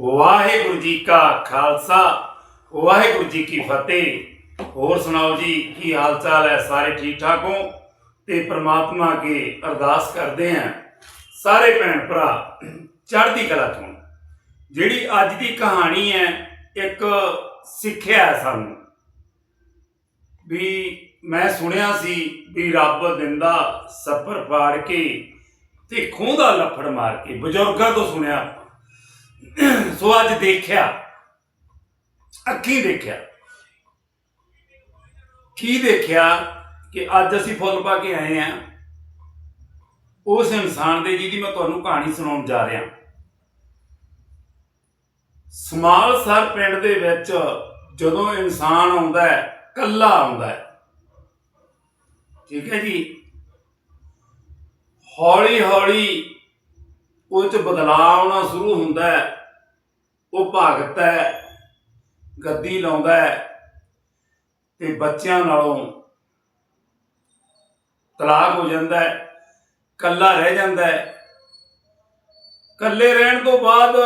ਵਾਹਿਗੁਰੂ ਜੀ ਕਾ ਖਾਲਸਾ, ਵਾਹਿਗੁਰੂ ਜੀ ਕੀ ਫਤਿਹ। ਹੋਰ ਸੁਣਾਓ ਜੀ, ਕੀ ਹਾਲ ਚਾਲ ਹੈ? ਸਾਰੇ ਠੀਕ ਠਾਕ ਹੋ? ਤੇ ਪ੍ਰਮਾਤਮਾ ਅੱਗੇ ਅਰਦਾਸ ਕਰਦੇ ਆਂ ਸਾਰੇ ਭੈਣ ਭਰਾ, ਚੜ੍ਹਦੀ ਕਲਾ ਤੋਂ ਜਿਹੜੀ ਅੱਜ ਦੀ ਕਹਾਣੀ ਹੈ, ਇੱਕ ਸਿੱਖਿਆ ਹੈ ਸਾਨੂੰ। ਵੀ ਮੈਂ ਸੁਣਿਆ ਸੀ ਵੀ ਰੱਬ ਦਿੰਦਾ ਸਫ਼ਰ ਫਾੜ ਕੇ ਤੇ ਖੂਹ ਦਾ ਲੱਫੜ ਮਾਰ ਕੇ, ਬਜ਼ੁਰਗਾਂ ਤੋਂ ਸੁਣਿਆ। ਸੋ ਅੱਜ ਦੇਖਿਆ, ਅੱਖੀ ਦੇਖਿਆ। ਕੀ ਦੇਖਿਆ ਕਿ ਅੱਜ ਅਸੀਂ ਫੁੱਲ ਪਾ ਕੇ ਆਏ ਆ ਉਸ ਇਨਸਾਨ ਦੇ ਜਿਹਦੀ ਮੈਂ ਤੁਹਾਨੂੰ ਕਹਾਣੀ ਸੁਣਾਉਣ ਜਾ ਰਿਹਾ। ਸਮਾਲ ਸਰ ਪਿੰਡ ਦੇ ਵਿੱਚ ਜਦੋਂ ਇਨਸਾਨ ਆਉਂਦਾ ਹੈ ਕੱਲਾ ਆਉਂਦਾ ਹੈ। ਠੀਕ ਹੈ ਜੀ? ਹੌਲੀ ਹੌਲੀ ਉਹ ਚ ਬਦਲਾਅ ਆਉਣਾ ਸ਼ੁਰੂ ਹੁੰਦਾ ਹੈ। ਉਹ ਭਗਤ ਹੈ, ਗੱਦੀ ਲਾਉਂਦਾ ਹੈ ਤੇ ਬੱਚਿਆਂ ਨਾਲੋਂ ਤਲਾਕ ਹੋ ਜਾਂਦਾ ਹੈ ਕੱਲਾ ਰਹਿ ਜਾਂਦਾ ਹੈ। ਕੱਲੇ ਰਹਿਣ ਤੋਂ ਬਾਅਦ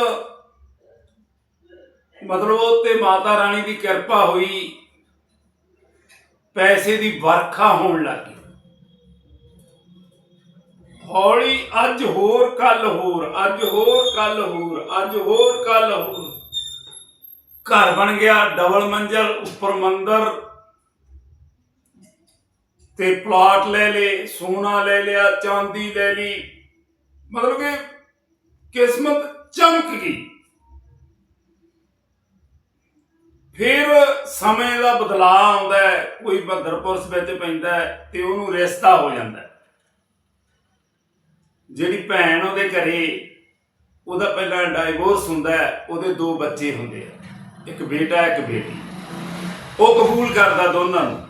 ਮਤਲਬ ਉਹ ਤੇ ਮਾਤਾ ਰਾਣੀ ਦੀ ਕਿਰਪਾ ਹੋਈ, ਪੈਸੇ ਦੀ ਵਰਖਾ ਹੋਣ ਲੱਗੀ ਹੌਲੀ ਅੱਜ ਹੋਰ ਕੱਲ ਹੋਰ, ਅੱਜ ਹੋਰ ਕੱਲ ਹੋਰ, ਅੱਜ ਹੋਰ ਕੱਲ ਹੋਰ। ਘਰ ਬਣ ਗਿਆ ਡਬਲ ਮੰਜ਼ਲ, ਉੱਪਰ ਮੰਦਰ। ਤੇ ਪਲਾਟ ਲੈ ਲੇ ਸੋਨਾ ਲੈ ਲਿਆ, ਚਾਂਦੀ ਲੈ ਲਈ। ਮਤਲਬ ਕਿ ਕਿਸਮਤ ਚਮਕ ਗਈ। ਫਿਰ ਸਮੇਂ ਦਾ ਬਦਲਾਅ ਆਉਂਦਾ ਹੈ, ਕੋਈ ਭਦਰਪੁਰਸ ਵਿੱਚ ਪੈਂਦਾ ਤੇ ਉਹਨੂੰ ਰਿਸ਼ਤਾ ਹੋ ਜਾਂਦਾ ਜਿਹੜੀ ਭੈਣ ਉਹਦੇ ਘਰੇ, ਉਹਦਾ ਪਹਿਲਾਂ ਡਾਈਵੋਰਸ ਹੁੰਦਾ ਉਹਦੇ ਦੋ ਬੱਚੇ ਹੁੰਦੇ ਆ। ਇੱਕ ਬੇਟਾ, ਇੱਕ ਬੇਟੀ। ਉਹ ਕਬੂਲ ਕਰਦਾ ਦੋਨਾਂ ਨੂੰ।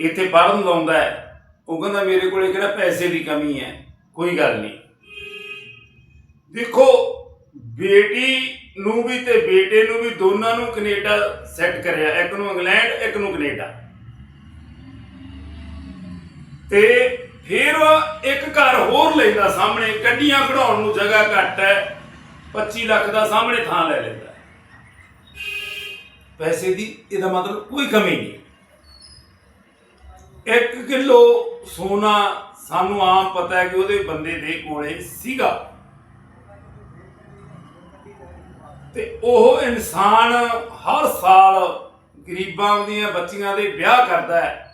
ਇੱਥੇ ਪੜਨ ਲਾਉਂਦਾ ਉਹ ਕਹਿੰਦਾ, ਮੇਰੇ ਕੋਲੇ ਕਿਹੜਾ ਪੈਸੇ ਦੀ ਕਮੀ ਹੈ? ਕੋਈ ਗੱਲ ਨਹੀਂ। ਦੇਖੋ, ਬੇਟੀ ਨੂੰ ਵੀ ਤੇ ਬੇਟੇ ਨੂੰ ਵੀ ਦੋਨਾਂ ਨੂੰ ਕੈਨੇਡਾ ਸੈੱਟ ਕਰਿਆ। ਇੱਕ ਨੂੰ ਇੰਗਲੈਂਡ, ਇੱਕ ਨੂੰ ਕੈਨੇਡਾ। ਤੇ ਫਿਰ ਇੱਕ ਘਰ ਹੋਰ ਲੈਂਦਾ ਸਾਹਮਣੇ ਗੱਡੀਆਂ ਖੜਾਉਣ ਨੂੰ ਜਗ੍ਹਾ ਘੱਟ ਹੈ 25 ਲੱਖ ਦਾ ਸਾਹਮਣੇ ਥਾਂ ਲੈ ਲੈਂਦਾ ਪੈਸੇ ਦੀ ਇਹਦਾ ਮਤਲਬ ਕੋਈ ਕਮੀ ਨਹੀਂ। 1 ਕਿਲੋ ਸੋਨਾ ਸਾਨੂੰ ਆਮ ਪਤਾ ਹੈ ਕਿ ਉਹਦੇ ਬੰਦੇ ਦੇ ਕੋਲੇ ਸੀਗਾ। ਤੇ ਉਹ ਇਨਸਾਨ ਹਰ ਸਾਲ ਗਰੀਬਾਂ ਦੀਆਂ ਬੱਚੀਆਂ ਦੇ ਵਿਆਹ ਕਰਦਾ ਹੈ।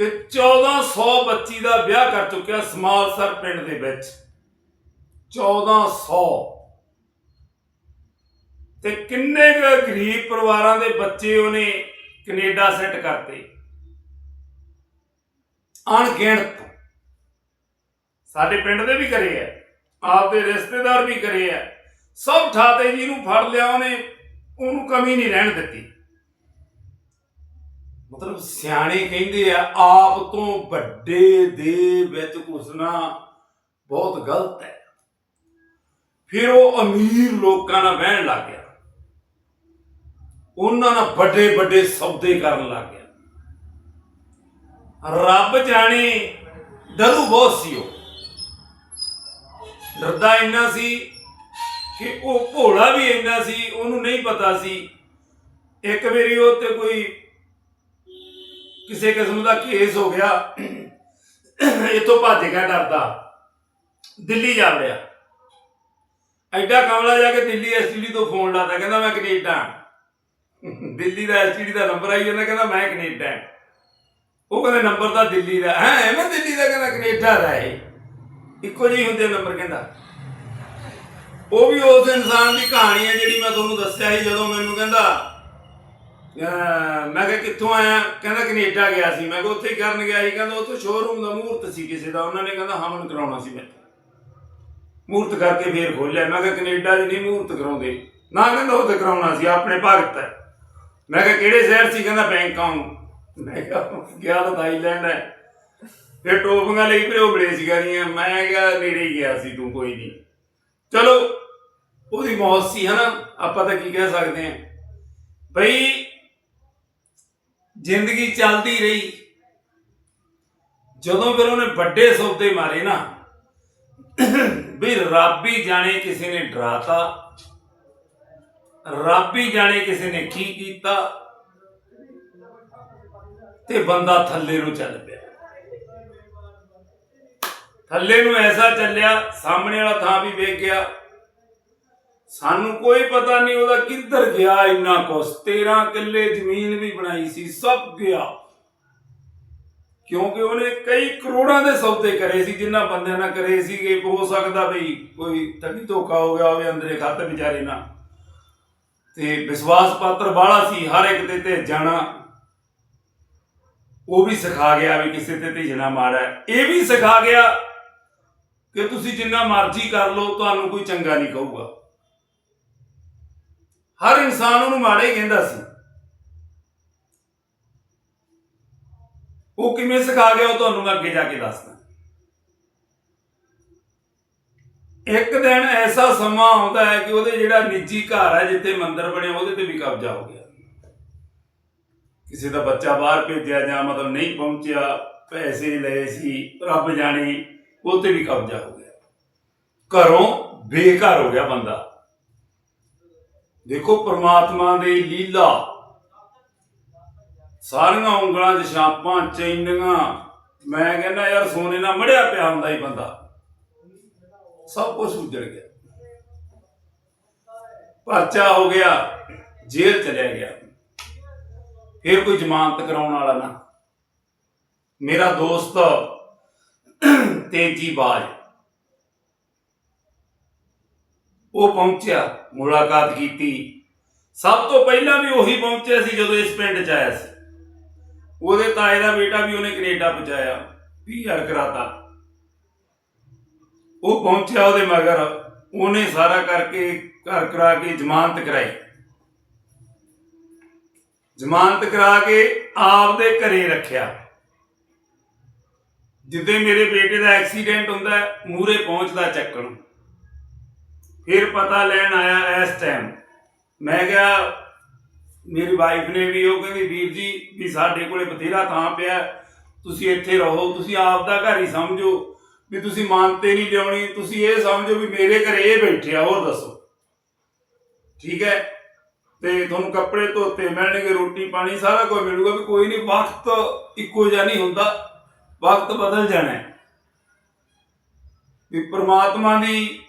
ਕਿ 1400 ਬੱਚੀ ਦਾ ਵਿਆਹ ਕਰ ਚੁੱਕਿਆ ਸਮਾਲਸਰ ਪਿੰਡ ਦੇ ਵਿੱਚ। 1400 ਤੇ ਕਿੰਨੇ ਕੁ ਗਰੀਬ ਪਰਿਵਾਰਾਂ ਦੇ ਬੱਚੇ ਉਹਨੇ ਕੈਨੇਡਾ ਸੈੱਟ ਕਰਤੇ। ਅਣਗਿਣਤ। ਸਾਡੇ ਪਿੰਡ ਦੇ ਵੀ ਕਰੇ ਆ, ਆਪਦੇ ਰਿਸ਼ਤੇਦਾਰ ਵੀ ਕਰੇ ਆ। ਸਭ ਠਾਤੇ ਜੀ ਨੂੰ ਫੜ ਲਿਆ ਉਹਨੇ, ਉਹਨੂੰ ਕਮੀ ਨਹੀਂ ਰਹਿਣ ਦਿੱਤੀ। ਮਤਲਬ ਸਿਆਣੇ ਕਹਿੰਦੇ ਆ, ਆਪ ਤੋਂ ਵੱਡੇ ਦੇ ਵਿੱਚ ਘੁਸਣਾ ਬਹੁਤ ਗਲਤ ਹੈ। ਫਿਰ ਉਹ ਅਮੀਰ ਲੋਕਾਂ ਨਾਲ ਬਹਿਣ ਲੱਗ ਗਿਆ। ਉਹਨਾਂ ਨਾਲ ਵੱਡੇ ਵੱਡੇ ਸੌਦੇ ਕਰਨ ਲੱਗ ਗਿਆ। ਰੱਬ ਜਾਣੇ, ਡਰੂ ਬਹੁਤ ਸੀ ਉਹ। ਡਰਦਾ ਇੰਨਾ ਸੀ ਕਿ ਉਹ ਭੋਲਾ ਵੀ ਇੰਨਾ ਸੀ, ਉਹਨੂੰ ਨਹੀਂ ਪਤਾ ਸੀ। ਇੱਕ ਵਾਰੀ ਉਹ ਤੇ ਕੋਈ ਕਿਸੇ ਕਿਸਮ ਦਾ ਕੇਸ ਹੋ ਗਿਆ ਇਤੋਂ ਭੱਜ ਗਿਆ ਡਰਦਾ। ਦਿੱਲੀ ਜਾ ਰਿਹਾ ਐਡਾ ਕਮਲਾ ਜਾ ਕੇ ਦਿੱਲੀ ਐਸਟੀਡੀ ਤੋਂ ਫੋਨ ਲਾਤਾ, ਕਹਿੰਦਾ ਮੈਂ ਕੈਨੇਡਾ ਦਿੱਲੀ ਦਾ ਐਸਟੀਡੀ ਦਾ ਨੰਬਰ ਆਈ ਜਾਂਦਾ, ਕਹਿੰਦਾ ਮੈਂ ਕੈਨੇਡਾ ਉਹ ਕਹਿੰਦਾ ਨੰਬਰ ਤਾਂ ਦਿੱਲੀ ਦਾ, ਹੈ ਮੈਂ ਦਿੱਲੀ ਦਾ ਕਹਿੰਦਾ ਕੈਨੇਡਾ ਦਾ ਹੈ ਇੱਕੋ ਜਿਹੀ ਹੁੰਦੇ ਨੰਬਰ ਕਹਿੰਦਾ। ਉਹ ਵੀ ਉਸ ਇਨਸਾਨ ਦੀ ਕਹਾਣੀ ਹੈ ਜਿਹੜੀ ਮੈਂ ਤੁਹਾਨੂੰ ਦੱਸਿਆ ਸੀ ਜਦੋਂ ਮੈਨੂੰ ਕਹਿੰਦਾ ਮੈਂ ਕਿਹਾ ਕਿੱਥੋਂ ਆਇਆ? ਕਹਿੰਦਾ ਕੈਨੇਡਾ ਗਿਆ ਸੀ। ਮੈਂ ਕਿਹਾ ਉੱਥੇ ਹੀ ਕਰਨ ਗਿਆ ਸੀ। ਕਹਿੰਦਾ ਉੱਥੇ ਸ਼ੋਰੂਮ ਦਾ ਮੂਰਤ ਸੀ ਕਿਸੇ ਦਾ। ਉਹਨਾਂ ਨੇ ਕਹਿੰਦਾ ਹਮਨ ਕਰਾਉਣਾ ਸੀ ਮੈਂ। ਮੂਰਤ ਕਰਕੇ ਫੇਰ ਖੋਲਿਆ ਮੈਂ ਕਿਹਾ ਕੈਨੇਡਾ 'ਚ ਨਹੀਂ ਮੂਰਤ ਕਰਾਉਂਦੇ। ਨਾ ਕਹਿੰਦਾ ਉੱਥੇ ਕਰਾਉਣਾ ਸੀ, ਆਪਣੇ ਭਗਤ ਹੈ। ਮੈਂ ਕਿਹਾ ਕਿਹੜੇ ਸ਼ਹਿਰ ਸੀ? ਕਹਿੰਦਾ ਬੈਂਕਾਕ ਮੈਂ ਕਿਹਾ ਗਿਆ ਤਾਂ ਥਾਈਲੈਂਡ ਹੈ। ਫਿਰ ਟੋਪੀਆਂ ਲਈ ਫਿਰ ਉਹ ਬਲੇਸੀਆਂ ਦੀਆਂ। ਮੈਂ ਕਿਹਾ ਨੇੜੇ ਹੀ ਗਿਆ ਸੀ ਤੂੰ, ਕੋਈ ਨਹੀਂ। ਚਲੋ, ਉਹਦੀ ਮੌਤ ਸੀ, ਹਨਾ? ਆਪਾਂ ਤਾਂ ਕੀ ਕਹਿ ਸਕਦੇ ਹਾਂ। ਬਈ ਜ਼ਿੰਦਗੀ ਚੱਲਦੀ ਰਹੀ। ਜਦੋਂ ਫਿਰ ਉਹਨੇ ਵੱਡੇ ਸੌਦੇ ਮਾਰੇ ਨਾ, ਵੀ ਰੱਬ ਹੀ ਜਾਣੇ ਕਿਸੇ ਨੇ ਡਰਾਤਾ, ਰੱਬ ਹੀ ਜਾਣੇ ਕਿਸੇ ਨੇ ਕੀ ਕੀਤਾ, ਤੇ ਬੰਦਾ ਥੱਲੇ ਨੂੰ ਚੱਲ ਪਿਆ। ਥੱਲੇ ਨੂੰ ਐਸਾ ਚੱਲਿਆ, ਸਾਹਮਣੇ ਵਾਲਾ ਥਾਂ ਵੀ ਵੇਖ ਗਿਆ। ਸਾਨੂੰ ਕੋਈ ਪਤਾ ਨਹੀਂ ਉਹਦਾ ਕਿੱਧਰ ਗਿਆ ਇੰਨਾ ਕੁਛ। 13 ਕਿੱਲੇ ਜ਼ਮੀਨ ਵੀ ਬਣਾਈ ਸੀ, ਸਭ ਗਿਆ। ਕਿਉਂਕਿ ਉਹਨੇ ਕਈ ਕਰੋੜਾਂ ਦੇ ਸੌਦੇ ਕਰੇ ਸੀ, ਜਿੰਨਾ ਬੰਦਿਆਂ ਨਾਲ ਕਰੇ ਸੀਗੇ ਹੋ ਸਕਦਾ ਵੀ ਕੋਈ ਠੱਗੀ ਧੋਖਾ ਹੋ ਗਿਆ ਹੋਵੇ ਅੰਦਰੇ ਖਾਤੇ ਵਿਚਾਰੇ ਨਾਲ। ਤੇ ਵਿਸ਼ਵਾਸ ਪਾਤਰ ਬਾਲਾ ਸੀ, ਹਰ ਇੱਕ ਦੇ ਤੇ ਜਾਣਾ। ਉਹ ਵੀ ਸਿਖਾ ਗਿਆ ਵੀ ਕਿਸੇ ਤੇ ਭੇਜਣਾ ਮਾੜਾ ਇਹ ਵੀ ਸਿਖਾ ਗਿਆ ਕਿ ਤੁਸੀਂ ਜਿੰਨਾ ਮਰਜ਼ੀ ਕਰ ਲਓ, ਤੁਹਾਨੂੰ ਕੋਈ ਚੰਗਾ ਨਹੀਂ ਕਹੂਗਾ। ਹਰ ਇਨਸਾਨ ਉਹਨੂੰ ਮਾੜਾ ਹੀ ਕਹਿੰਦਾ ਸੀ। ਉਹ ਕਿਵੇਂ ਸਿਖਾ ਗਿਆ ਉਹ ਤੁਹਾਨੂੰ ਮੈਂ ਅੱਗੇ ਜਾ ਕੇ ਦੱਸਦਾ। ਇੱਕ ਦਿਨ ਐਸਾ ਸਮਾਂ ਆਉਂਦਾ ਹੈ ਕਿ ਉਹਦੇ ਜਿਹੜਾ ਨਿੱਜੀ ਘਰ ਹੈ, ਜਿੱਥੇ ਮੰਦਿਰ ਬਣਿਆ, ਉਹਦੇ ਤੇ ਵੀ ਕਬਜ਼ਾ ਹੋ ਗਿਆ। ਕਿਸੇ ਦਾ ਬੱਚਾ ਬਾਹਰ ਭੇਜਿਆ ਜਾਂ ਮਤਲਬ ਨਹੀਂ ਪਹੁੰਚਿਆ, ਪੈਸੇ ਲਏ ਸੀ, ਰੱਬ ਜਾਣੇ ਉਹ ਤੇ ਵੀ ਕਬਜ਼ਾ ਹੋ ਗਿਆ। ਘਰੋਂ ਬੇਘਰ ਹੋ ਗਿਆ ਬੰਦਾ। ਦੇਖੋ ਪ੍ਰਮਾਤਮਾ ਦੇ ਲੀਲਾ। ਸਾਰੀਆਂ ਉਂਗਲਾਂ 'ਚ ਛਾਪਾਂ, ਚੈਨੀਆਂ। ਮੈਂ ਕਹਿੰਦਾ, ਯਾਰ ਸੋਨੇ ਨਾਲ ਮੜਿਆ ਪਿਆ ਹੁੰਦਾ ਹੀ ਬੰਦਾ। ਸਭ ਕੁਝ ਉੱਜੜ ਗਿਆ। ਪਰਚਾ ਹੋ ਗਿਆ, ਜੇਲ੍ਹ ਚਲਿਆ ਗਿਆ। ਫਿਰ ਕੋਈ ਜ਼ਮਾਨਤ ਕਰਾਉਣ ਵਾਲਾ ਨਾ। ਮੇਰਾ ਦੋਸਤ ਤੇਜੀ ਬਾਜ। ਉਹ ਪਹੁੰਚਿਆ, ਮੁਲਾਕਾਤ ਕੀਤੀ। ਸਭ ਤੋਂ ਪਹਿਲਾਂ ਵੀ ਉਹੀ ਪਹੁੰਚਿਆ ਸੀ ਜਦੋਂ ਇਸ ਪਿੰਡ 'ਚ ਆਇਆ ਸੀ। ਉਹਦੇ ਤਾਏ ਦਾ ਬੇਟਾ ਵੀ ਉਹਨੇ ਕੈਨੇਡਾ ਪਹੁੰਚਾਇਆ ਪੀਆਰ ਕਰਾਤਾ। ਉਹ ਪਹੁੰਚਿਆ ਉਹਦੇ ਮਗਰ, ਉਹਨੇ ਸਾਰਾ ਕਰਕੇ ਘਰ ਕਰਾ ਕੇ ਜ਼ਮਾਨਤ ਕਰਾਈ। ਜ਼ਮਾਨਤ ਕਰਾ ਕੇ ਆਪਦੇ ਘਰੇ ਰੱਖਿਆ। ਜਿੱਦੇ ਮੇਰੇ ਬੇਟੇ ਦਾ ਐਕਸੀਡੈਂਟ ਹੁੰਦਾ ਮੂਰੇ ਪਹੁੰਚਦਾ ਚੱਕਣ। ਫਿਰ ਪਤਾ ਲੈਣ ਆਇਆ ਇਸ ਟਾਈਮ ਮੈਂ ਕਿਹਾ, ਮੇਰੀ ਵਾਈਫ ਨੇ ਵੀ ਉਹ ਕਹਿੰਦੀ, ਵੀਰ ਜੀ, ਵੀ ਸਾਡੇ ਕੋਲੇ ਬਥੇਰਾ ਥਾਂ ਪਿਆ। ਤੁਸੀਂ ਇੱਥੇ ਰਹੋ, ਤੁਸੀਂ ਆਪ ਦਾ ਘਰ ਹੀ ਸਮਝੋ। ਵੀ ਤੁਸੀਂ ਮਾਨਤੇ ਨਹੀਂ ਲਿਆਉਣੀ ਤੁਸੀਂ ਇਹ ਸਮਝੋ ਵੀ ਮੇਰੇ ਘਰੇ ਇਹ ਬੈਠੇ ਆ, ਹੋਰ ਦੱਸੋ। ਠੀਕ ਹੈ? ਤੇ ਤੁਹਾਨੂੰ ਕੱਪੜੇ ਧੋਤੇ, ਮਿਲਣਗੇ, ਰੋਟੀ ਪਾਣੀ, ਸਾਰਾ ਕੁਝ ਮਿਲੂਗਾ ਵੀ ਕੋਈ ਨਹੀਂ, ਵਕਤ ਇੱਕੋ ਜਿਹਾ ਨਹੀਂ ਹੁੰਦਾ। ਵਕਤ ਬਦਲ ਜਾਣਾ ਹੈ। ਵੀ ਪ੍ਰਮਾਤਮਾ ਦੀ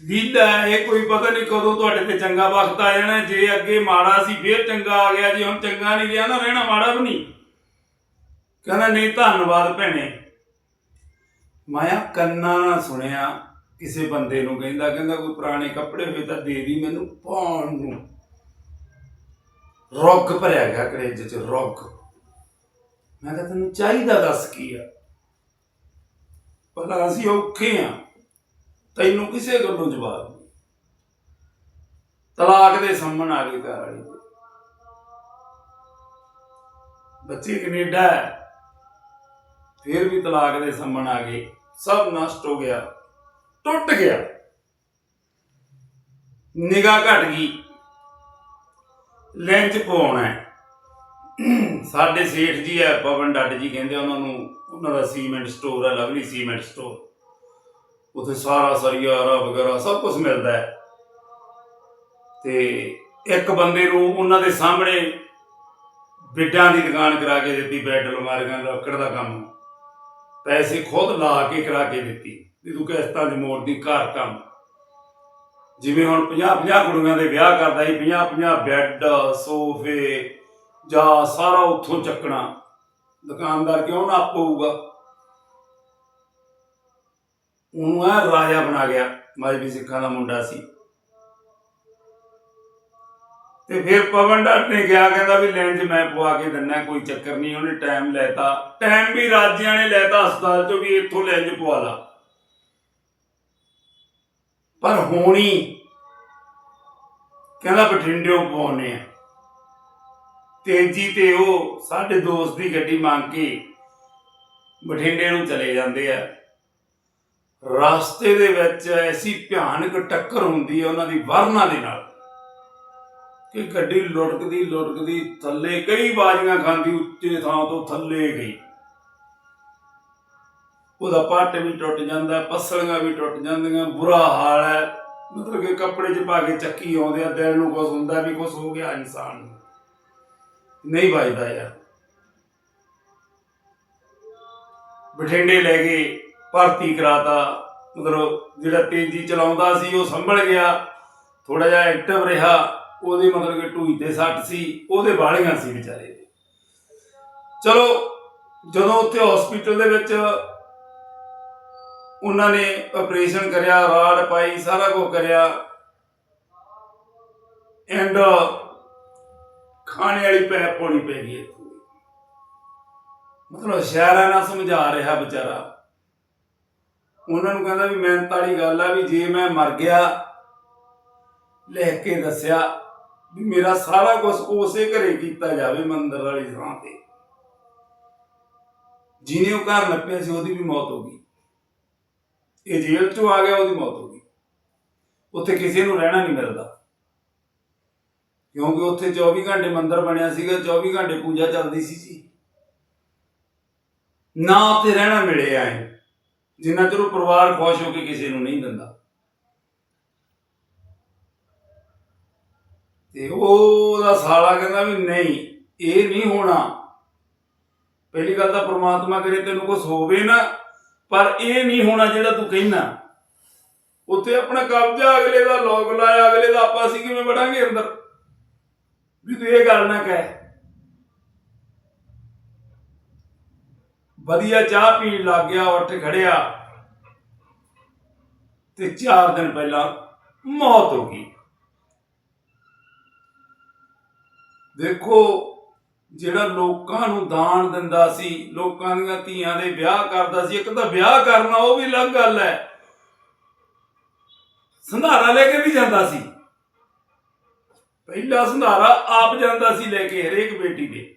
ਲੀਲਾ, ਇਹ ਕੋਈ ਪਤਾ ਨਹੀਂ ਕਦੋਂ ਤੁਹਾਡੇ ਤੇ ਚੰਗਾ ਵਕਤ ਆ ਜਾਣਾ, ਜੇ ਅੱਗੇ ਮਾੜਾ ਸੀ, ਫੇਰ ਚੰਗਾ ਆ ਗਿਆ, ਜੀ ਹੁਣ ਚੰਗਾ ਨਹੀਂ ਰਿਹਾ ਨਾ ਰਹਿਣਾ ਮਾੜਾ ਵੀ ਨਹੀਂ। ਕਹਿੰਦਾ, ਨਹੀਂ, ਧੰਨਵਾਦ ਭੈਣੇ। ਮਾਇਆ ਕੰਨਾਂ ਨਾਲ ਸੁਣਿਆ, ਕਿਸੇ ਬੰਦੇ ਨੂੰ ਕਹਿੰਦਾ ਕਹਿੰਦਾ, ਕੋਈ ਪੁਰਾਣੇ ਕੱਪੜੇ ਹੋਏ ਤਾਂ ਦੇ ਦੀ ਮੈਨੂੰ ਪਾਉਣ ਨੂੰ। ਰੋਗ ਭਰਿਆ ਗਿਆ ਕਰੇਜ ਚ ਰੋਗ ਮੈਂ ਕਿਹਾ, ਤੈਨੂੰ ਚਾਹੀਦਾ ਦੱਸ ਕੀ ਆ? ਭਲਾ ਅਸੀਂ ਔਖੇ ਆ। ਤੈਨੂੰ ਕਿਸੇ ਗੱਲੋਂ ਜਵਾਬ ਨਹੀਂ। ਤਲਾਕ ਦੇ ਸੰਮਣ ਆ ਗਏ ਘਰ ਵਾਲੀ ਦੇ। ਕੈਨੇਡਾ ਫਿਰ ਵੀ ਤਲਾਕ ਦੇ ਸੰਮਣ ਆ ਗਏ। ਸਭ ਨਸ਼ਟ ਹੋ ਗਿਆ। ਟੁੱਟ ਗਿਆ। ਨਿਗਾਹ ਘਟ ਗਈ। ਲੈਂਜ ਪਵਾਉਣਾ ਸਾਡੇ ਸੇਠ ਜੀ ਹੈ, ਪਵਨ ਡੱਟ ਜੀ ਕਹਿੰਦੇ ਉਹਨਾਂ ਨੂੰ, ਉਹਨਾਂ ਦਾ ਸੀਮੈਂਟ ਸਟੋਰ ਹੈ, ਲਵਲੀ ਸੀਮੈਂਟ ਸਟੋਰ। ਉੱਥੇ ਸਾਰਾ ਸਰੀਆ ਰਾ ਵਗੈਰਾ ਸਭ ਕੁਝ ਮਿਲਦਾ ਹੈ। ਤੇ ਇੱਕ ਬੰਦੇ ਨੂੰ ਉਹਨਾਂ ਦੇ ਸਾਹਮਣੇ ਬਿੱਡਾਂ ਦੀ ਦੁਕਾਨ ਕਰਾ ਕੇ ਦਿੱਤੀ, ਬੈੱਡ ਅਲਮਾਰੀਆਂ, ਲੱਕੜ ਦਾ ਕੰਮ। ਪੈਸੇ ਖੁਦ ਲਾ ਕੇ ਕਰਾ ਕੇ ਦਿੱਤੀ। ਵੀ ਤੂੰ ਕਿਸ਼ਤਾਂ ਦੀ ਮੋੜਦੀ ਘਰ ਕੰਮ। ਜਿਵੇਂ ਹੁਣ 50 50 ਕੁੜੀਆਂ ਦੇ ਵਿਆਹ ਕਰਦਾ ਸੀ 50 50 ਬੈੱਡ, ਸੋਫੇ, ਜਾਂ ਸਾਰਾ ਉੱਥੋਂ ਚੱਕਣਾ। ਦੁਕਾਨਦਾਰ ਕਿਉਂ ਨਾ ਪਊਗਾ ਉਹਨੂੰ ਆ ਰਾਜਾ ਬਣਾ ਗਿਆ ਮਜਬੀ ਸਿੱਖਾਂ ਦਾ ਮੁੰਡਾ ਸੀ। ਤੇ ਫਿਰ ਪਵਨ ਡੱਟ ਨੇ ਕਿਹਾ, ਕਹਿੰਦਾ ਵੀ ਲੈਂਜ ਮੈਂ ਪਵਾ ਕੇ ਦਿੰਨਾ, ਕੋਈ ਚੱਕਰ ਨਹੀਂ, ਉਹਨੇ ਟਾਈਮ ਲੈਤਾ। ਟਾਈਮ ਵੀ ਰਾਜਿਆਂ ਨੇ ਲੈਤਾ, ਹਸਪਤਾਲ ਚੋਂ ਵੀ ਇੱਥੋਂ ਲੈਂਜ ਪਵਾ ਲਾ। ਪਰ ਹੋਣੀ, ਕਹਿੰਦਾ ਬਠਿੰਡਿਓਂ ਪਵਾਉਣੇ ਆ। ਤੇਜੀ ਤੇ ਉਹ ਸਾਡੇ ਦੋਸਤ ਦੀ ਗੱਡੀ ਮੰਗ ਕੇ ਬਠਿੰਡੇ ਨੂੰ ਚਲੇ ਜਾਂਦੇ ਆ। ਰਸਤੇ ਦੇ ਵਿੱਚ ਐਸੀ ਭਿਆਨਕ ਟੱਕਰ ਹੁੰਦੀ ਹੈ ਉਹਨਾਂ ਦੀ ਵਰਨਾ ਦੇ ਨਾਲ ਕਿ ਗੱਡੀ ਲੁੜਕਦੀ ਲੁੜਕਦੀ, ਥੱਲੇ ਕਈ ਬਾਜ਼ੀਆਂ ਖਾਂਦੀ, ਉੱਚੇ ਥਾਂ ਤੋਂ ਥੱਲੇ ਗਈ। ਉਹਦਾ ਪੱਟ ਵੀ ਟੁੱਟ ਜਾਂਦਾ, ਪਸਲੀਆਂ ਵੀ ਟੁੱਟ ਜਾਂਦੀਆਂ, ਬੁਰਾ ਹਾਲ ਹੈ। ਮਤਲਬ ਕਿ ਕੱਪੜੇ 'ਚ ਪਾ ਕੇ ਚੱਕੀ ਆਉਂਦੇ ਆ, ਦਿਲ ਨੂੰ ਕੁਝ ਹੁੰਦਾ ਵੀ ਕੁਝ ਹੋ ਗਿਆ ਇਨਸਾਨ ਨੂੰ। ਨਹੀਂ ਵੱਜਦਾ ਯਾਰ। ਬਠਿੰਡੇ ਲੈ ਗਏ ਭਰਤੀ ਕਰਾਤਾ। ਮਤਲਬ ਜਿਹੜਾ ਤੇਜ਼ੀ ਚਲਾਉਂਦਾ ਸੀ, ਉਹ ਸੰਭਲ ਗਿਆ। ਥੋੜਾ ਜਿਹਾ ਐਕਟਿਵ ਰਿਹਾ। ਉਹਦੇ ਮਤਲਬ ਕਿ ਢੂਈ ਤੇ ਸੱਟ ਸੀ। ਉਹਦੇ ਵਾਲੀਆਂ ਸੀ ਵਿਚਾਰੇ। ਚਲੋ, ਜਦੋਂ ਉੱਥੇ ਹਸਪੀਟਲ ਦੇ ਵਿੱਚ ਉਹਨਾਂ ਨੇ ਆਪਰੇਸ਼ਨ ਕਰਿਆ, ਰਾੜ ਪਾਈ, ਸਾਰਾ ਕੁਝ ਕਰਿਆ। ਐਂਡ ਖਾਣੇ ਵਾਲੀ ਪੈਪ ਪਾਉਣੀ ਪੈ ਗਈ ਮਤਲਬ ਸ਼ਹਿਰਾਂ ਨਾਲ ਸਮਝਾ ਰਿਹਾ ਵਿਚਾਰਾ। ਉਹਨਾਂ ਨੂੰ ਕਹਿੰਦਾ ਵੀ ਮਿਹਨਤ ਵਾਲੀ ਗੱਲ ਆ ਵੀ ਜੇ ਮੈਂ ਮਰ ਗਿਆ, ਲਿਖ ਕੇ ਦੱਸਿਆ ਵੀ ਮੇਰਾ ਸਾਰਾ ਕੁਝ ਉਸੇ ਘਰੇ ਕੀਤਾ ਜਾਵੇ ਮੰਦਰ ਵਾਲੀ ਥਾਂ ਤੇ। ਜਿਹਨੇ ਉਹ ਘਰ ਨੱਪਿਆ ਸੀ, ਉਹਦੀ ਵੀ ਮੌਤ ਹੋ ਗਈ। ਇਹ ਜੇਲ੍ਹ ਚੋਂ ਆ ਗਿਆ, ਉਹਦੀ ਮੌਤ ਹੋ ਗਈ। ਉੱਥੇ ਕਿਸੇ ਨੂੰ ਰਹਿਣਾ ਨਹੀਂ ਮਿਲਦਾ। ਕਿਉਂਕਿ ਉੱਥੇ 24 ਘੰਟੇ ਮੰਦਰ ਬਣਿਆ ਸੀਗਾ 24 ਘੰਟੇ ਪੂਜਾ ਚੱਲਦੀ ਸੀ ਜੀ। ਨਾ ਉੱਥੇ ਰਹਿਣਾ ਮਿਲੇ ਆਏ ਜਿੰਨਾ ਚਿਰ ਉਹ ਪਰਿਵਾਰ ਖੁਸ਼ ਹੋ ਕੇ ਕਿਸੇ ਨੂੰ ਨਹੀਂ ਦਿੰਦਾ। ਤੇ ਉਹਦਾ ਸਾਲਾ ਕਹਿੰਦਾ ਵੀ ਨਹੀਂ, ਇਹ ਨਹੀਂ ਹੋਣਾ। ਪਹਿਲੀ ਗੱਲ ਤਾਂ ਪ੍ਰਮਾਤਮਾ ਕਰੇ ਤੈਨੂੰ ਕੁਝ ਹੋਵੇ ਨਾ, ਪਰ ਇਹ ਨਹੀਂ ਹੋਣਾ ਜਿਹੜਾ ਤੂੰ ਕਹਿਣਾ ਉੱਥੇ ਆਪਣਾ ਕਬਜ਼ਾ, ਅਗਲੇ ਦਾ ਲੋਕ ਲਾਇਆ, ਅਗਲੇ ਦਾ ਆਪਾਂ ਅਸੀਂ ਕਿਵੇਂ ਵੜਾਂਗੇ ਅੰਦਰ? ਵੀ ਤੂੰ ਇਹ ਗੱਲ ਨਾ ਕਹਿ। ਵਧੀਆ ਚਾਹ ਪੀਣ ਲੱਗ ਗਿਆ, ਉੱਠ ਖੜਿਆ। ਤੇ 4 ਦਿਨ ਪਹਿਲਾਂ ਮੌਤ ਹੋ ਗਈ। ਦੇਖੋ, ਜਿਹੜਾ ਲੋਕਾਂ ਨੂੰ ਦਾਨ ਦਿੰਦਾ ਸੀ, ਲੋਕਾਂ ਦੀਆਂ ਧੀਆਂ ਦੇ ਵਿਆਹ ਕਰਦਾ ਸੀ, ਇੱਕ ਤਾਂ ਵਿਆਹ ਕਰਨਾ ਉਹ ਵੀ ਅਲੱਗ ਗੱਲ ਹੈ। ਸੰਧਾਰਾ ਲੈ ਕੇ ਵੀ ਜਾਂਦਾ ਸੀ। ਪਹਿਲਾ ਸੰਧਾਰਾ ਆਪ ਜਾਂਦਾ ਸੀ ਲੈ ਕੇ ਹਰੇਕ ਬੇਟੀ ਦੇ।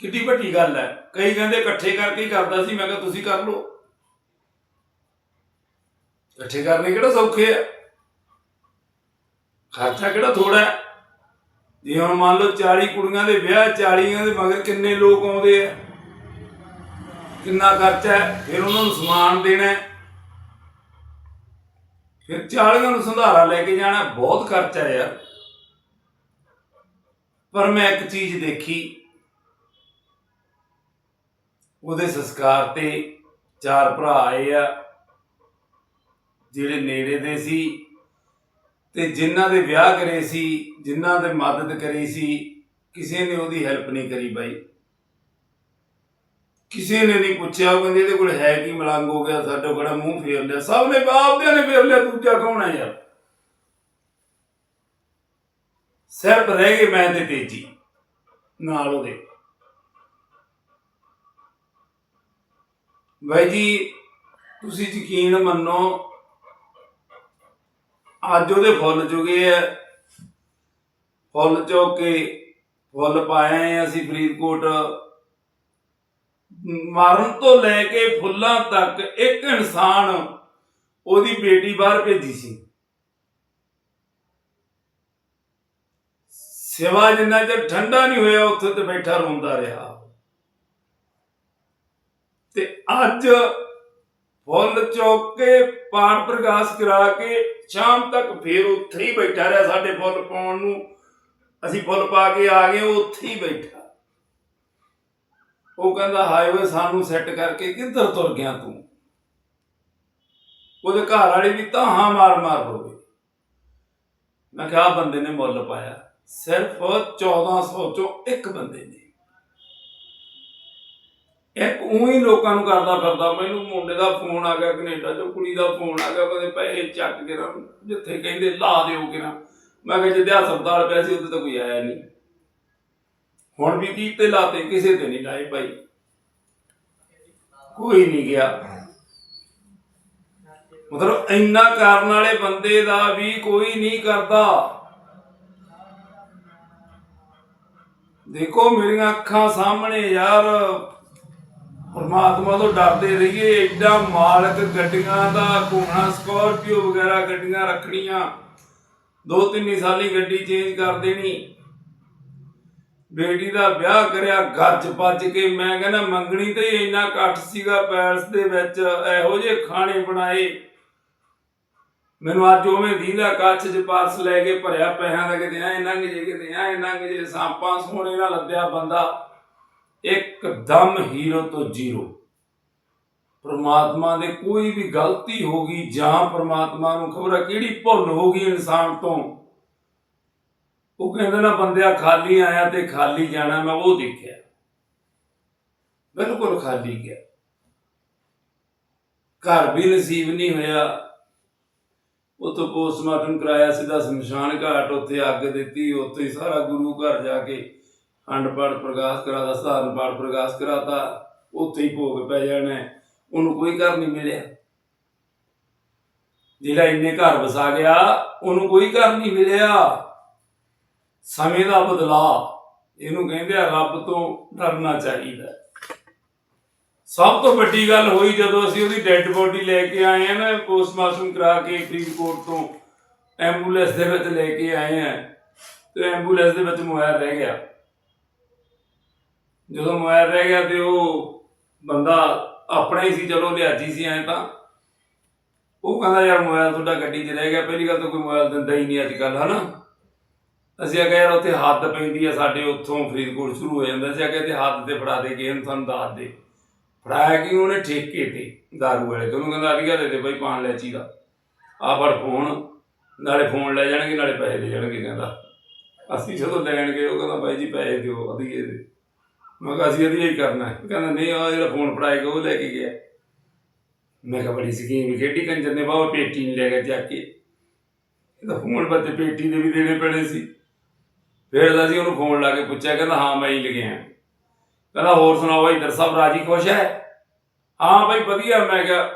ਕਿੱਡੀ ਵੱਡੀ ਗੱਲ ਹੈ। ਕਈ ਕਹਿੰਦੇ ਇਕੱਠੇ ਕਰਕੇ ਹੀ ਕਰਦਾ ਸੀ, ਮੈਂ ਕਿਹਾ ਤੁਸੀਂ ਕਰ ਲਓ। ਇਕੱਠੇ ਕਰਨੇ ਕਿਹੜਾ ਸੌਖੇ ਆ? ਖਰਚਾ ਕਿਹੜਾ ਥੋੜਾ ਹੈ? ਜੇ ਹੁਣ ਮੰਨ ਲਓ 40 ਕੁੜੀਆਂ ਦੇ ਵਿਆਹ 40 ਦੇ ਮਗਰ ਕਿੰਨੇ ਲੋਕ ਆਉਂਦੇ ਆ? ਕਿੰਨਾ ਖਰਚਾ ਹੈ? ਫਿਰ ਉਹਨਾਂ ਨੂੰ ਸਮਾਨ ਦੇਣਾ ਫਿਰ 40 ਨੂੰ ਸੰਧਾਰਾ ਲੈ ਕੇ ਜਾਣਾ, ਬਹੁਤ ਖਰਚਾ ਯਾਰ। ਪਰ ਮੈਂ ਇੱਕ ਚੀਜ਼ ਦੇਖੀ। ਉਹਦੇ ਸੰਸਕਾਰ ਤੇ ਚਾਰ ਭਰਾ ਆਏ ਆ, ਜਿਹੜੇ ਨੇੜੇ ਦੇ ਸੀ ਤੇ ਜਿਨ੍ਹਾਂ ਦੇ ਵਿਆਹ ਕਰੇ ਸੀ, ਜਿਨ੍ਹਾਂ ਦੇ ਮਦਦ ਕਰੀ ਸੀ, ਕਿਸੇ ਨੇ ਉਹਦੀ ਹੈਲਪ ਨਹੀਂ ਕਰੀ ਬਾਈ। ਕਿਸੇ ਨੇ ਨਹੀਂ ਪੁੱਛਿਆ, ਉਹ ਕਹਿੰਦੇ ਇਹਦੇ ਕੋਲ ਹੈ ਕੀ, ਮਲੰਗ ਹੋ ਗਿਆ, ਸਾਡਾ ਬੜਾ ਮੂੰਹ ਫੇਰ ਲਿਆ। ਸਭ ਨੇ ਆਪਦਿਆਂ ਨੇ ਫੇਰ ਲਿਆ, ਦੂਜਾ ਕੌਣ ਹੈ ਯਾਰ? ਸਿਰਫ ਰਹਿ ਗਏ ਮੈਂ ਤੇ ਤੇਜੀ, ਨਾਲ ਉਹਦੇ। ਬਾਈ ਜੀ, ਤੁਸੀਂ ਯਕੀਨ ਮੰਨੋ, ਅੱਜ ਉਹਦੇ ਫੁੱਲ ਚੁਗੇ ਆ। ਫੁੱਲ ਚੁੱਕ ਕੇ ਫੁੱਲ ਪਾਏ ਅਸੀਂ ਫਰੀਦਕੋਟ। ਮਰਨ ਤੋਂ ਲੈ ਕੇ ਫੁੱਲਾਂ ਤੱਕ ਇੱਕ ਇਨਸਾਨ ਉਹਦੀ ਬੇਟੀ ਬਾਹਰ ਭੇਜੀ ਸੀ। ਸਿਵਾ ਜਿੰਨਾ ਚਿਰ ਠੰਡਾ ਨਹੀਂ ਹੋਇਆ, ਉੱਥੇ ਤੇ ਬੈਠਾ ਰੋਂਦਾ ਰਿਹਾ ਤੇ ਅੱਜ ਫੁੱਲ ਚੁੱਕ ਕੇ ਪਾਠ ਪ੍ਰਕਾਸ਼ ਕਰਾ ਕੇ ਸ਼ਾਮ ਤੱਕ ਫੇਰ ਉੱਥੇ ਹੀ ਬੈਠਾ ਰਿਹਾ ਸਾਡੇ ਫੁੱਲ ਪਾਉਣ ਨੂੰ। ਅਸੀਂ ਫੁੱਲ ਪਾ ਕੇ ਆ ਗਏ ਉੱਥੇ ਹੀ ਬੈਠਾ। ਉਹ ਕਹਿੰਦਾ ਹਾਈਵੇ ਸਾਨੂੰ ਸੈੱਟ ਕਰਕੇ ਕਿੱਧਰ ਤੁਰ ਗਿਆ ਤੂੰ? ਉਹਦੇ ਘਰ ਵਾਲੀ ਵੀ ਤਾਂ ਹਾਂ ਮਾਰ ਮਾਰ ਹੋ ਹੋਵੇ ਮੈਂ ਕਿਹਾ ਬੰਦੇ ਨੇ ਮੁੱਲ ਪਾਇਆ। ਸਿਰਫ 1400 ਚੋਂ ਇੱਕ ਬੰਦੇ ਨੇ। ਇੱਕ ਉਹੀ ਲੋਕਾਂ ਨੂੰ ਕਰਦਾ ਫਿਰਦਾ। ਮੈਨੂੰ ਮੁੰਡੇ ਦਾ ਫੋਨ ਆ ਗਿਆ, ਕੈਨੇਡਾ ਚੋਂ ਕੁੜੀ ਦਾ ਫੋਨ ਆ ਗਿਆ ਕਹਿੰਦੇ ਪੈਸੇ ਚੱਕ ਕੇ ਨਾ ਜਿੱਥੇ ਕਹਿੰਦੇ ਲਾ ਦਿਓ ਕਿ ਨਾ। ਮੈਂ ਕਿਹਾ ਜਿੱਦੇ ਹਸਪਤਾਲ ਪਿਆ ਸੀ, ਉੱਥੇ ਤਾਂ ਕੋਈ ਆਇਆ ਨਹੀਂ। ਹੁਣ ਵੀ ਕੀ ਤੇ ਲਾਤੇ, ਕਿਸੇ ਤੇ ਨਹੀਂ ਲਾਏ ਭਾਈ। ਕੋਈ ਨਹੀਂ ਗਿਆ। ਮਤਲਬ ਇੰਨਾ ਕਰਨ ਵਾਲੇ ਬੰਦੇ ਦਾ ਵੀ ਕੋਈ ਨਹੀਂ ਕਰਦਾ। ਦੇਖੋ ਮੇਰੀਆਂ ਅੱਖਾਂ ਸਾਹਮਣੇ ਯਾਰ। ਪਰਮਾਤਮਾ ਤੋਂ ਡਰਦੇ ਰਹੀਏ ਐਡਾ ਮਾਲਕ ਗੱਡੀਆਂ ਦਾ ਘੁੰਮਣਾ ਸਕਾਰਪੀਓ ਵਗੈਰਾ ਗੱਡੀਆਂ ਰੱਖਣੀਆਂ। ਦੋ ਤਿੰਨ ਸਾਲੀ ਗੱਡੀ ਚੇਂਜ ਕਰ ਦੇਣੀ। ਬੇਟੀ ਦਾ ਵਿਆਹ ਕਰਿਆ, ਗੱਜ ਪੱਜ ਕੇ। ਮੈਂ ਕਹਿੰਦਾ, ਮੰਗਣੀ ਤੇ ਇੰਨਾ ਇਕੱਠ ਸੀਗਾ ਪੈਲਸ ਦੇ ਵਿੱਚ, ਇਹੋ ਜਿਹੇ ਖਾਣੇ ਬਣਾਏ। ਮੈਨੂੰ ਅੱਜ ਉਵੇਂ ਦੀਂਦਾ ਕੱਚ ਚ ਪਾਰਸ ਲੈ ਕੇ ਭਰਿਆ, ਪੈਸਿਆਂ ਦਾ ਕਿਤੇ ਐ ਨੰਗ ਜੇ, ਕਿਤੇ ਐ ਨੰਗ ਜੇ, ਸਾਪਾਂ ਸੋਨੇ ਨਾਲ ਲੱਦਿਆ ਬੰਦਾ। ਇੱਕਦਮ ਹੀਰੋ ਤੋਂ ਜ਼ੀਰੋ। ਪਰਮਾਤਮਾ ਦੇ ਕੋਈ ਵੀ ਗਲਤੀ ਹੋ ਗਈ ਜਾਂ ਪ੍ਰਮਾਤਮਾ ਨੂੰ ਖਬਰ ਹੈ ਕਿਹੜੀ ਭੁੱਲ ਹੋ ਗਈ ਇਨਸਾਨ ਤੋਂ, ਉਹ ਕਹਿੰਦੇ ਨਾ ਬੰਦਿਆ ਖਾਲੀ ਆਇਆ ਤੇ ਖਾਲੀ ਜਾਣਾ, ਮੈਂ ਉਹ ਦੇਖਿਆ। ਬਿਲਕੁਲ ਖਾਲੀ ਗਿਆ। ਘਰ ਵੀ ਨਸੀਬ ਨਹੀਂ ਹੋਇਆ। ਉਤੋਂ ਪੋਸਟਮਾਰਟਮ ਕਰਾਇਆ, ਸਿੱਧਾ ਸ਼ਮਸ਼ਾਨ ਘਾਟ, ਉੱਥੇ ਅੱਗ ਦਿੱਤੀ, ਉੱਥੇ ਹੀ ਸਾਰਾ ਗੁਰੂ ਘਰ ਜਾ ਕੇ ਖੰਡ ਪਾਠ ਪ੍ਰਕਾਸ਼ ਕਰਾਦਾ ਸਧਾਰਨ ਪਾਠ ਪ੍ਰਕਾਸ਼ ਕਰਾਤਾ ਉੱਥੇ ਹੀ ਭੋਗ ਪੈ ਜਾਣਾ ਹੈ। ਉਹਨੂੰ ਕੋਈ ਘਰ ਨਹੀਂ ਮਿਲਿਆ। ਜਿਹੜਾ ਇੰਨੇ ਘਰ ਵਸਾ ਗਿਆ, ਉਹਨੂੰ ਕੋਈ ਘਰ ਨਹੀਂ ਮਿਲਿਆ। ਸਮੇਂ ਦਾ ਬਦਲਾਅ, ਇਹਨੂੰ ਕਹਿੰਦੇ ਆ, ਰੱਬ ਤੋਂ ਡਰਨਾ ਚਾਹੀਦਾ ਸਭ ਤੋਂ ਵੱਡੀ ਗੱਲ ਹੋਈ ਜਦੋਂ ਅਸੀਂ ਉਹਦੀ ਡੈੱਡ ਬੋਡੀ ਲੈ ਕੇ ਆਏ ਆ ਨਾ, ਪੋਸਟਮਾਰਟਮ ਕਰਾ ਕੇ ਫਰੀਦਕੋਟ ਤੋਂ, ਐਂਬੂਲੈਂਸ ਦੇ ਵਿੱਚ ਲੈ ਕੇ ਆਏ ਆ ਤੇ ਐਂਬੂਲੈਂਸ ਦੇ ਵਿੱਚ ਮੋਬਾਈਲ ਰਹਿ ਗਿਆ। ਜਦੋਂ ਮੋਬਾਈਲ ਰਹਿ ਗਿਆ ਤੇ ਉਹ ਬੰਦਾ ਆਪਣਾ ਹੀ ਸੀ, ਚਲੋ ਲਿਆਜੀ ਸੀ ਐ ਤਾਂ। ਉਹ ਕਹਿੰਦਾ, ਯਾਰ, ਮੋਬਾਈਲ ਤੁਹਾਡਾ ਗੱਡੀ 'ਚ ਰਹਿ ਗਿਆ। ਪਹਿਲੀ ਗੱਲ ਤਾਂ ਕੋਈ ਮੋਬਾਈਲ ਦਿੰਦਾ ਹੀ ਨਹੀਂ ਅੱਜ ਕੱਲ ਹਨਾ? ਅਸੀਂ ਆਖਿਆ, ਯਾਰ, ਉੱਥੇ ਹੱਦ ਪੈਂਦੀ ਆ, ਸਾਡੇ ਉੱਥੋਂ ਫਰੀਦਕੋਟ ਸ਼ੁਰੂ ਹੋ ਜਾਂਦਾ। ਸੀ ਆਖਿਆ, ਤੇ ਹੱਦ ਤੇ ਫੜਾ ਦੇ ਗਏ ਤੁਹਾਨੂੰ ਦੱਸ ਦੇ। ਫੜਾਇਆ ਕਿ ਉਹਨੇ ਠੇਕੇ ਤੇ, ਦਾਰੂ ਵਾਲੇ ਤੇ। ਉਹਨੂੰ ਕਹਿੰਦਾ ਅਧਿਕਾ ਦੇ ਦੇ ਬਈ, ਪਾਣ ਲੈ ਚੀਦਾ ਆ ਪਰ ਫੋਨ, ਨਾਲੇ ਫੋਨ ਲੈ ਜਾਣਗੇ, ਨਾਲੇ ਪੈਸੇ ਦੇ ਜਾਣਗੇ, ਕਹਿੰਦਾ। ਅਸੀਂ ਜਦੋਂ ਲੈਣ ਗਏ, ਉਹ ਕਹਿੰਦਾ, ਬਾਈ ਜੀ, ਪੈਸੇ ਦਿਓ, ਅਧੀਏ ਦੇ। ਮੈਂ ਕਿਹਾ ਅਸੀਂ ਅਧੀਆ ਹੀ ਕਰਨਾ ਹੈ। ਕਹਿੰਦਾ, ਨਹੀਂ ਆ ਜਿਹੜਾ ਫੋਨ ਫੜਾਏਗਾ ਉਹ ਲੈ ਕੇ ਗਿਆ। ਮੈਂ ਕਿਹਾ, ਬੜੀ ਸਕੀਮ ਖੇਡੀ ਕੰਜਰ ਨੇ ਬਾਬਾ ਪੇਟੀ ਨਹੀਂ ਲੈ ਕੇ। ਚੱਕ ਕੇ ਇਹਦਾ ਫੋਨ ਬੱਤੇ ਪੇਟੀ ਦੇ ਵੀ ਦੇਣੇ ਪੈਣੇ ਸੀ। ਫਿਰ ਤਾਂ ਅਸੀਂ ਉਹਨੂੰ ਫੋਨ ਲਾ ਕੇ ਪੁੱਛਿਆ, ਕਹਿੰਦਾ, ਹਾਂ, ਮੈਂ ਹੀ ਲਿਖਿਆ ਕਹਿੰਦਾ, ਹੋਰ ਸੁਣਾਓ ਭਾਈ ਦਰ ਸਾਹਿਬ ਰਾਜੀ ਖੁਸ਼ ਹੈ? ਹਾਂ ਭਾਈ ਵਧੀਆ, ਮੈਂ ਕਿਹਾ।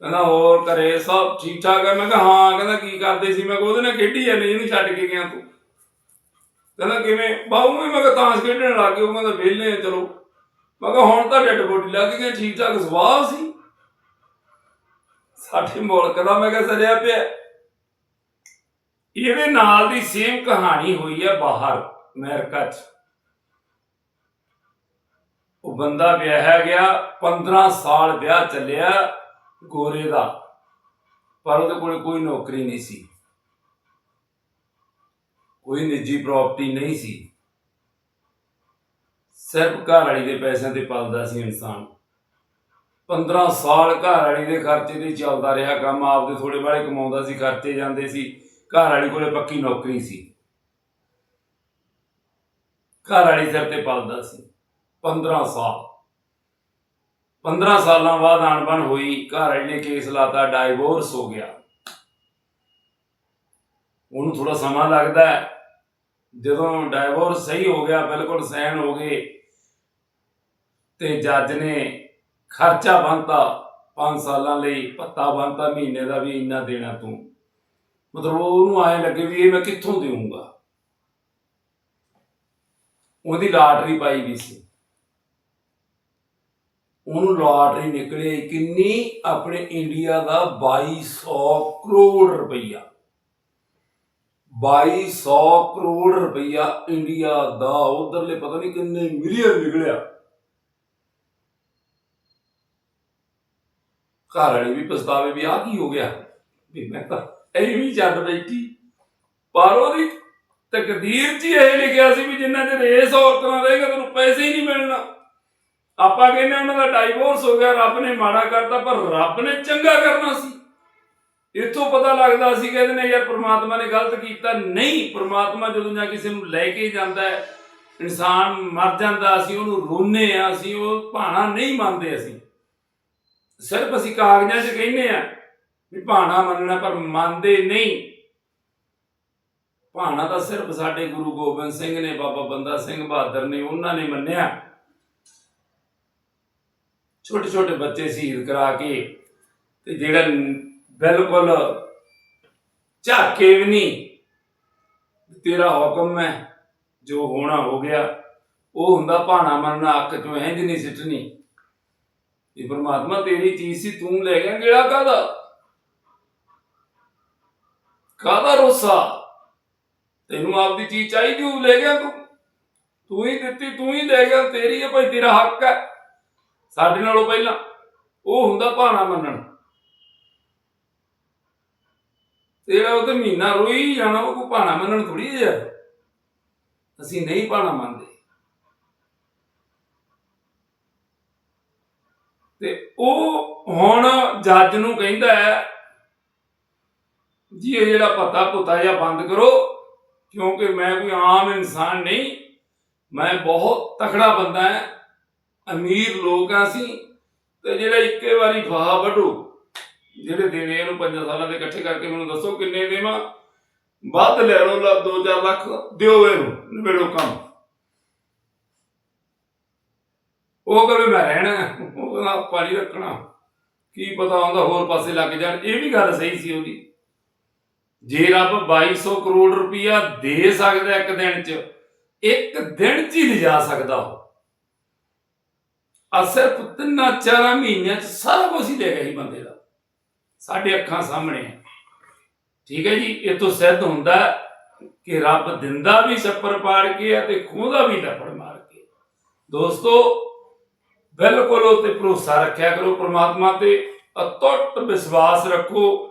ਕਹਿੰਦਾ, ਹੋਰ ਘਰੇ ਸਭ ਠੀਕ ਠਾਕ ਹੈ? ਮੈਂ ਕਿਹਾ, ਹਾਂ, ਕਹਿੰਦਾ, ਕੀ ਕਰਦੇ ਸੀ? ਮੈਂ ਕਿਹਾ, ਉਹਦੇ ਨਾਲ ਖੇਡੀ ਜਾਂਦੇ ਇਹਨੂੰ ਛੱਡ ਕੇ ਗਿਆ ਤੂੰ। ਕਹਿੰਦਾ ਕਿਵੇਂ? ਬਾਹੂ ਮੈਂ ਕਿਹਾ ਤਾਂਸ ਖੇਡਣ ਲੱਗ ਗਏ, ਉਹ ਕਹਿੰਦਾ ਵਿਹਲੇ ਆ, ਚਲੋ। ਮੈਂ ਕਿਹਾ ਹੁਣ ਤਾਂ ਡੈਡ ਬੋਡੀ ਲੱਗ ਗਈ ਠੀਕ ਠਾਕ ਸੁਭਾਅ ਸੀ। ਸਾਡੇ ਮੁਲਕ ਦਾ ਮੈਂ ਕਿਹਾ ਸਰਿਆ ਪਿਆ। ਇਹਦੇ ਨਾਲ ਦੀ ਸੇਮ ਕਹਾਣੀ ਹੋਈ ਹੈ ਬਾਹਰ, ਅਮਰੀਕਾ 'ਚ। ਉਹ ਬੰਦਾ ਵਿਆਹਿਆ ਗਿਆ 15 ਸਾਲ ਵਿਆਹ ਚੱਲਿਆ ਗੋਰੇ ਦਾ। ਪਰ ਉਹਦੇ ਕੋਲ ਕੋਈ ਨੌਕਰੀ ਨਹੀਂ ਸੀ। ਕੋਈ ਨਿੱਜੀ ਪ੍ਰਾਪਰਟੀ ਨਹੀਂ ਸੀ। ਸਿਰਫ ਘਰ ਵਾਲੀ ਦੇ ਪੈਸਿਆਂ ਤੇ ਪਲਦਾ ਸੀ ਇਨਸਾਨ। 15 ਸਾਲ ਘਰ ਵਾਲੀ ਦੇ ਖਰਚੇ ਤੇ ਚੱਲਦਾ ਰਿਹਾ ਕੰਮ, ਆਪਦੇ ਥੋੜੇ ਬਾਲੇ ਕਮਾਉਂਦਾ ਸੀ, ਖਰਚੇ ਜਾਂਦੇ ਸੀ। ਘਰ ਵਾਲੀ ਕੋਲੇ ਪੱਕੀ ਨੌਕਰੀ ਸੀ। ਘਰ ਵਾਲੀ ਸਿਰ ਤੇ ਪਲਦਾ ਸੀ। 15 ਸਾਲ। 15 ਸਾਲਾਂ ਬਾਅਦ ਅਣਬਣ ਹੋਈ, ਘਰ ਵਾਲੀ ਨੇ ਕੇਸ ਲਾਤਾ ਡਾਈਵੋਰਸ ਹੋ ਗਿਆ। ਉਹਨੂੰ ਥੋੜਾ ਸਮਾਂ ਲੱਗਦਾ ਹੈ। ਜਦੋਂ ਡਾਈਵੋਰਸ ਸਹੀ ਹੋ ਗਿਆ, ਬਿਲਕੁਲ ਸਹਿਣ ਹੋ ਗਏ, ਤੇ ਜੱਜ ਨੇ ਖਰਚਾ ਬੰਨਤਾ 5 ਸਾਲਾਂ ਲਈ ਪੱਤਾ ਬੰਨਤਾ, ਮਹੀਨੇ ਦਾ ਵੀ ਇੰਨਾ ਦੇਣਾ ਤੂੰ। ਮਤਲਬ ਉਹਨੂੰ ਆਏ ਲੱਗੇ ਵੀ ਇਹ ਮੈਂ ਕਿੱਥੋਂ ਦੇਵਾਂਗਾ ਉਹਦੀ ਲਾਟਰੀ ਪਾਈ ਵੀ ਸੀ। ਉਹਨੂੰ ਲਾਟਰੀ ਨਿਕਲੇ ਕਿੰਨੀ? ਆਪਣੇ ਇੰਡੀਆ ਦਾ 2200 ਕਰੋੜ ਰੁਪਈਆ। 2200 ਕਰੋੜ ਰੁਪਈਆ ਇੰਡੀਆ ਦਾ ਉਧਰਲੇ ਪਤਾ ਨਹੀਂ ਕਿੰਨੇ ਮਿਲੀਅਨ ਨਿਕਲਿਆ। ਘਰ ਵਾਲੀ ਵੀ ਪਛਤਾਵੇ ਵੀ ਆ ਕੀ ਹੋ ਗਿਆ। ਵੀ ਮੈਂ ਤਾਂ ਐਵੇਂ ਹੀ ਛੱਡ ਬੈਠੀ। ਪਰ ਉਹਦੀ ਤਕਦੀਰ 'ਚ ਹੀ ਇਹ ਲਿਖਿਆ ਸੀ ਵੀ ਜਿੰਨਾ ਚਿਰ ਇਸ ਔਰਤਾਂ ਰਹੇਗਾ ਤੈਨੂੰ ਪੈਸੇ ਹੀ ਨਹੀਂ ਮਿਲਣਾ। ਆਪਾਂ ਕਹਿੰਦੇ ਉਹਨਾਂ ਦਾ ਡਾਈਵੋਰਸ ਹੋ ਗਿਆ, ਰੱਬ ਨੇ ਮਾੜਾ ਕਰਤਾ, ਪਰ ਰੱਬ ਨੇ ਚੰਗਾ ਕਰਨਾ ਸੀ। ਇੱਥੋਂ ਪਤਾ ਲੱਗਦਾ ਸੀ ਕਹਿੰਦੇ ਨੇ ਯਾਰ ਪ੍ਰਮਾਤਮਾ ਨੇ ਗਲਤ ਕੀਤਾ। ਨਹੀਂ, ਪ੍ਰਮਾਤਮਾ ਜਦੋਂ ਜਾਂ ਕਿਸੇ ਨੂੰ ਲੈ ਕੇ ਜਾਂਦਾ ਹੈ, ਇਨਸਾਨ ਮਰ ਜਾਂਦਾ, ਅਸੀਂ ਉਹਨੂੰ ਰੋਨੇ ਆ ਅਸੀਂ ਉਹ ਭਾਣਾ ਨਹੀਂ ਮੰਨਦੇ ਅਸੀਂ। ਸਿਰਫ ਅਸੀਂ ਕਾਗਜ਼ਾਂ 'ਚ ਕਹਿੰਦੇ ਆ ਵੀ ਭਾਣਾ ਮੰਨਣਾ, ਪਰ ਮੰਨਦੇ ਨਹੀਂ। ਭਾਣਾ ਤਾਂ ਸਿਰਫ ਸਾਡੇ ਗੁਰੂ ਗੋਬਿੰਦ ਸਿੰਘ ਨੇ, ਬਾਬਾ ਬੰਦਾ ਸਿੰਘ ਬਹਾਦਰ ਨੇ, ਉਹਨਾਂ ਨੇ ਮੰਨਿਆ। ਛੋਟੇ ਛੋਟੇ ਬੱਚੇ ਸ਼ਹੀਦ ਕਰਾ ਕੇ ਤੇ ਜਿਹੜਾ ਬਿਲਕੁਲ। ਝਾਕੇ ਵੀ ਨਹੀਂ। ਤੇਰਾ ਹੁਕਮ ਹੈ, ਜੋ ਹੋਣਾ ਹੋ ਗਿਆ, ਉਹ ਹੁੰਦਾ ਭਾਣਾ ਮੰਨਣਾ, ਅੱਖ ਚੋਂ ਇੰਜ ਨਹੀਂ ਸਿੱਟਣੀ। ਇਹ ਪਰਮਾਤਮਾ ਤੇਰੀ ਚੀਜ਼ ਸੀ, ਤੂੰ ਲੈ ਗਿਆ, ਕਿਹੜਾ ਕਾਦਾ ਕਾਦਾ ਰੋਸਾ? ਤੈਨੂੰ ਆਪਦੀ ਚੀਜ਼ ਚਾਹੀਦੀ, ਉਹ ਲੈ ਗਿਆ ਤੂੰ। ਤੂੰ ਹੀ ਦਿੱਤੀ, ਤੂੰ ਹੀ ਲੈ ਗਿਆ, ਤੇਰੀ ਹੈ ਭਾਈ, ਤੇਰਾ ਹੱਕ ਹੈ। ਸਾਡੇ ਨਾਲੋਂ ਪਹਿਲਾਂ ਉਹ ਹੁੰਦਾ ਭਾਣਾ ਮੰਨਣ। ਤੇ ਜਿਹੜਾ ਉਹ ਤੇ ਮਹੀਨਾ ਰੋਈ ਜਾਣਾ, ਉਹ ਕੋ ਭਾਣਾ ਮੰਨਣ ਥੋੜੀ ਜਿਹਾ ਅਸੀਂ ਨਹੀਂ ਭਾਣਾ ਮੰਨਦੇ। ਤੇ ਉਹ ਹੁਣ ਜੱਜ ਨੂੰ ਕਹਿੰਦਾ ਹੈ, ਜੀ, ਇਹ ਜਿਹੜਾ ਪਤਾ ਪੁੱਤਾ ਜਿਹਾ ਬੰਦ ਕਰੋ, ਕਿਉਂਕਿ ਮੈਂ ਕੋਈ ਆਮ ਇਨਸਾਨ ਨਹੀਂ। ਮੈਂ ਬਹੁਤ ਤਕੜਾ ਬੰਦਾ ਹਾਂ, ਅਮੀਰ ਲੋਕ ਆ ਸੀ ਤੇ ਜਿਹੜਾ ਇੱਕੇ ਵਾਰੀ ਫਾਹਾ ਵੱਢੋ ਜਿਹੜੇ ਦੇਣੇ ਇਹਨੂੰ ਪੰਜਾਂ ਸਾਲਾਂ ਦੇ ਇਕੱਠੇ ਕਰਕੇ ਮੈਨੂੰ ਦੱਸੋ ਕਿੰਨੇ ਦੇਵਾਂ? ਵੱਧ ਲੈ ਲਓ ਲਾ 2-4 ਲੱਖ ਦਿਓ ਇਹਨੂੰ ਨਿਬੇੜੋ ਕੰਮ। ਉਹ ਕਹੇ ਮੈਂ ਰਹਿਣਾ ਹੈ, ਉਹ ਆਪਾਂ ਨਹੀਂ ਰੱਖਣਾ। ਕੀ ਪਤਾ ਹੁੰਦਾ ਹੋਰ ਪਾਸੇ ਲੱਗ ਜਾਣ ਇਹ ਵੀ ਗੱਲ ਸਹੀ ਸੀ ਉਹਦੀ। ਜੇ ਰੱਬ 2200 ਕਰੋੜ ਰੁਪਇਆ ਦੇ ਸਕਦਾ ਇੱਕ ਦਿਨ 'ਚ ਇੱਕ ਦਿਨ 'ਚ ਹੀ ਲਿਜਾ ਸਕਦਾ ਉਹ। ਆ ਤਿੰਨਾਂ ਚਾਰਾਂ ਮਹੀਨਿਆਂ 'ਚ ਸਾਰਾ ਕੁਝ ਹੀ ਦੇ ਗਿਆ ਸੀ ਬੰਦੇ ਦਾ। ਸਾਡੇ ਅੱਖਾਂ ਸਾਹਮਣੇ ਹੈ। ਠੀਕ ਹੈ ਜੀ, ਇਹ ਤੋਂ ਸਿੱਧ ਹੁੰਦਾ ਕਿ ਰੱਬ ਦਿੰਦਾ ਵੀ ਛੱਪਰ ਪਾੜ ਕੇ ਹੈ ਤੇ ਵੀ ਲੱਪੜ ਮਾਰ ਕੇ। ਦੋਸਤੋ, ਬਿਲਕੁਲ ਉਹ ਤੇ ਭਰੋਸਾ ਰੱਖਿਆ ਕਰੋ ਪ੍ਰਮਾਤਮਾ ਤੇ, ਅਤੁੱਟ ਵਿਸ਼ਵਾਸ ਰੱਖੋ।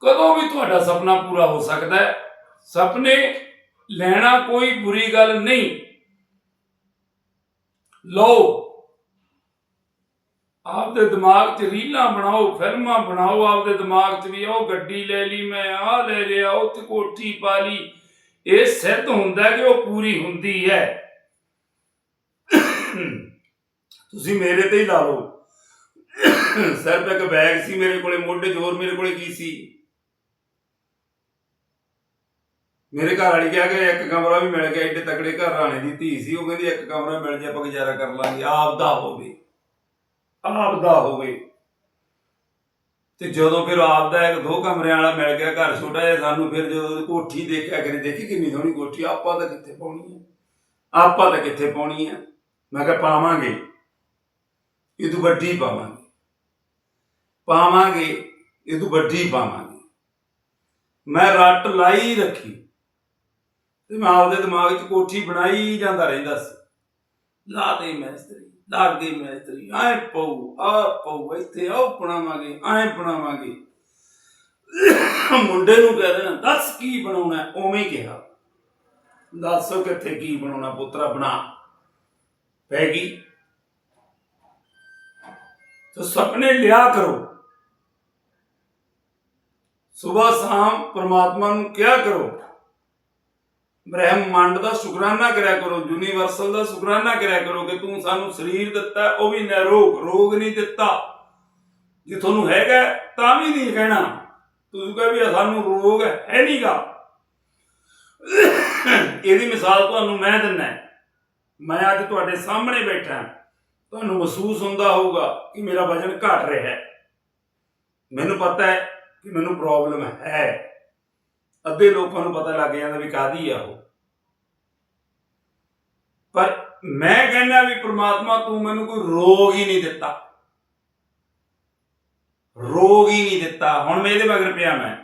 ਕਦੋਂ ਵੀ ਤੁਹਾਡਾ ਸੁਪਨਾ ਪੂਰਾ ਹੋ ਸਕਦਾ ਹੈ। ਸੁਪਨੇ ਲੈਣਾ ਕੋਈ ਬੁਰੀ ਗੱਲ ਨਹੀਂ। ਲਓ ਆਪਦੇ ਦਿਮਾਗ 'ਚ ਰੀਲਾਂ ਬਣਾਓ, ਫਿਲਮਾਂ ਬਣਾਓ, ਆਪਦੇ ਦਿਮਾਗ 'ਚ ਵੀ ਉਹ ਗੱਡੀ ਲੈ ਲਈ, ਮੈਂ ਆਹ ਲੈ ਲਿਆ, ਉੱਥੇ ਕੋਠੀ ਪਾ ਲਈ। ਇਹ ਸਿੱਧ ਹੁੰਦਾ ਕਿ ਉਹ ਪੂਰੀ ਹੁੰਦੀ ਹੈ। ਤੁਸੀਂ ਮੇਰੇ ਤੇ ਹੀ ਲਾ ਲਓ। ਸਿਰਫ ਇੱਕ ਬੈਗ ਸੀ ਮੇਰੇ ਕੋਲੇ, ਮੋਢੇ ਜੋਰ ਮੇਰੇ ਕੋਲੇ ਕੀ ਸੀ? ਮੇਰੇ ਘਰ ਵਾਲੀ ਕਿਹਾ ਕਿ ਇੱਕ ਕਮਰਾ ਵੀ ਮਿਲ ਗਿਆ, ਏਡੇ ਤਕੜੇ ਘਰ ਰਾਣੇ ਦੀ ਧੀ ਸੀ, ਉਹ ਕਹਿੰਦੀ ਇੱਕ ਕਮਰਾ ਮਿਲ ਜੇ, ਆਪਾਂ ਗੁਜ਼ਾਰਾ ਕਰ ਲਾਂਗੇ, ਆਪ ਦਾ ਹੋਵੇ। ਆਪ ਦਾ ਹੋਵੇ। ਤੇ ਜਦੋਂ ਫਿਰ ਆਪ ਦਾ ਇੱਕ ਦੋ ਕਮਰਿਆਂ ਵਾਲਾ ਮਿਲ ਗਿਆ, ਘਰ ਛੋਟਾ ਜਿਹਾ, ਸਾਨੂੰ ਫਿਰ ਜਦੋਂ ਕੋਠੀ ਦੇਖਿਆ ਕਰੀ ਦੇਖੀ ਕਿੰਨੀ ਸੋਹਣੀ ਕੋਠੀ ਆਪਾਂ ਤਾਂ ਕਿੱਥੇ ਪਾਉਣੀ ਹੈ ਆਪਾਂ ਤਾਂ ਕਿੱਥੇ ਪਾਉਣੀ ਹੈ ਮੈਂ ਕਿਹਾ ਪਾਵਾਂਗੇ। ਇਹ ਤੋਂ ਵੱਡੀ ਪਾਵਾਂਗੇ। ਪਾਵਾਂਗੇ ਇਹ ਤੋਂ ਵੱਡੀ ਪਾਵਾਂਗੇ। ਮੈਂ ਰੱਟ ਲਾਈ ਰੱਖੀ। ਤੇ ਮੈਂ ਆਪਦੇ ਦਿਮਾਗ 'ਚ ਕੋਠੀ ਬਣਾਈ ਜਾਂਦਾ ਰਹਿੰਦਾ ਸੀ। ਲਾ ਦੇ ਮੈਂ ਇਸਤਰੀ ਦੇ ਮੈਸਤਰੀ ਐ ਪਊ ਆ ਪਊ, ਇੱਥੇ ਆਉ ਬਣਾਵਾਂਗੇ, ਐ ਬਣਾਵਾਂਗੇ। ਮੁੰਡੇ ਨੂੰ ਕਹਿ ਦੇਣਾ, ਦੱਸ ਕੀ ਬਣਾਉਣਾ ਹੈ?" ਉਵੇਂ ਹੀ ਕਿਹਾ। ਦੱਸੋ ਕਿੱਥੇ ਕੀ ਬਣਾਉਣਾ ਪੁੱਤਰਾ ਬਣਾ ਪੈ ਗਈ। ਤੋ ਸੁਪਨੇ ਲਿਆ ਕਰੋ। ਸਵੇਰ ਸ਼ਾਮ ਪ੍ਰਮਾਤਮਾ ਨੂੰ ਕਿਹਾ ਕਰੋ। ਬ੍ਰਹਿਮੰਡ ਦਾ ਸ਼ੁਕਰਾਨਾ ਕਰਿਆ ਕਰੋ, ਯੂਨੀਵਰਸਲ ਦਾ ਸ਼ੁਕਰਾਨਾ ਕਰਿਆ ਕਰੋ ਕਿ ਤੂੰ ਸਾਨੂੰ ਸਰੀਰ ਦਿੱਤਾ, ਉਹ ਵੀ ਨਿਰੋਗ ਰੋਗ ਨਹੀਂ ਦਿੱਤਾ। ਜੇ ਤੁਹਾਨੂੰ ਹੈਗਾ, ਤਾਂ ਵੀ ਨਹੀਂ ਕਹਿਣਾ। ਤੁਸੀਂ ਕਹੇ ਵੀ ਸਾਨੂੰ ਰੋਗ ਹੈ ਨਹੀਂਗਾ ਇਹਦੀ ਮਿਸਾਲ ਤੁਹਾਨੂੰ ਮੈਂ ਦਿੰਦਾ ਮੈਂ ਅੱਜ ਤੁਹਾਡੇ ਸਾਹਮਣੇ ਬੈਠਾ ਤੁਹਾਨੂੰ ਮਹਿਸੂਸ ਹੁੰਦਾ ਹੋਊਗਾ ਕਿ ਮੇਰਾ ਵਜਨ ਘਟ ਰਿਹਾ ਹੈ। ਮੈਨੂੰ ਪਤਾ ਹੈ ਕਿ ਮੈਨੂੰ ਪ੍ਰੋਬਲਮ ਹੈ। ਅੱਧੇ ਲੋਕਾਂ ਨੂੰ ਪਤਾ ਲੱਗ ਜਾਂਦਾ ਵੀ ਕਾਦੀ ਆ ਉਹ। ਪਰ ਮੈਂ ਕਹਿੰਦਾ ਵੀ ਪ੍ਰਮਾਤਮਾ ਤੂੰ ਮੈਨੂੰ ਕੋਈ ਰੋਗ ਹੀ ਨਹੀਂ ਦਿੱਤਾ। ਰੋਗ ਹੀ ਨਹੀਂ ਦਿੱਤਾ। ਹੁਣ ਮੈਂ ਇਹਦੇ ਮਗਰ ਪਿਆ ਮੈਂ।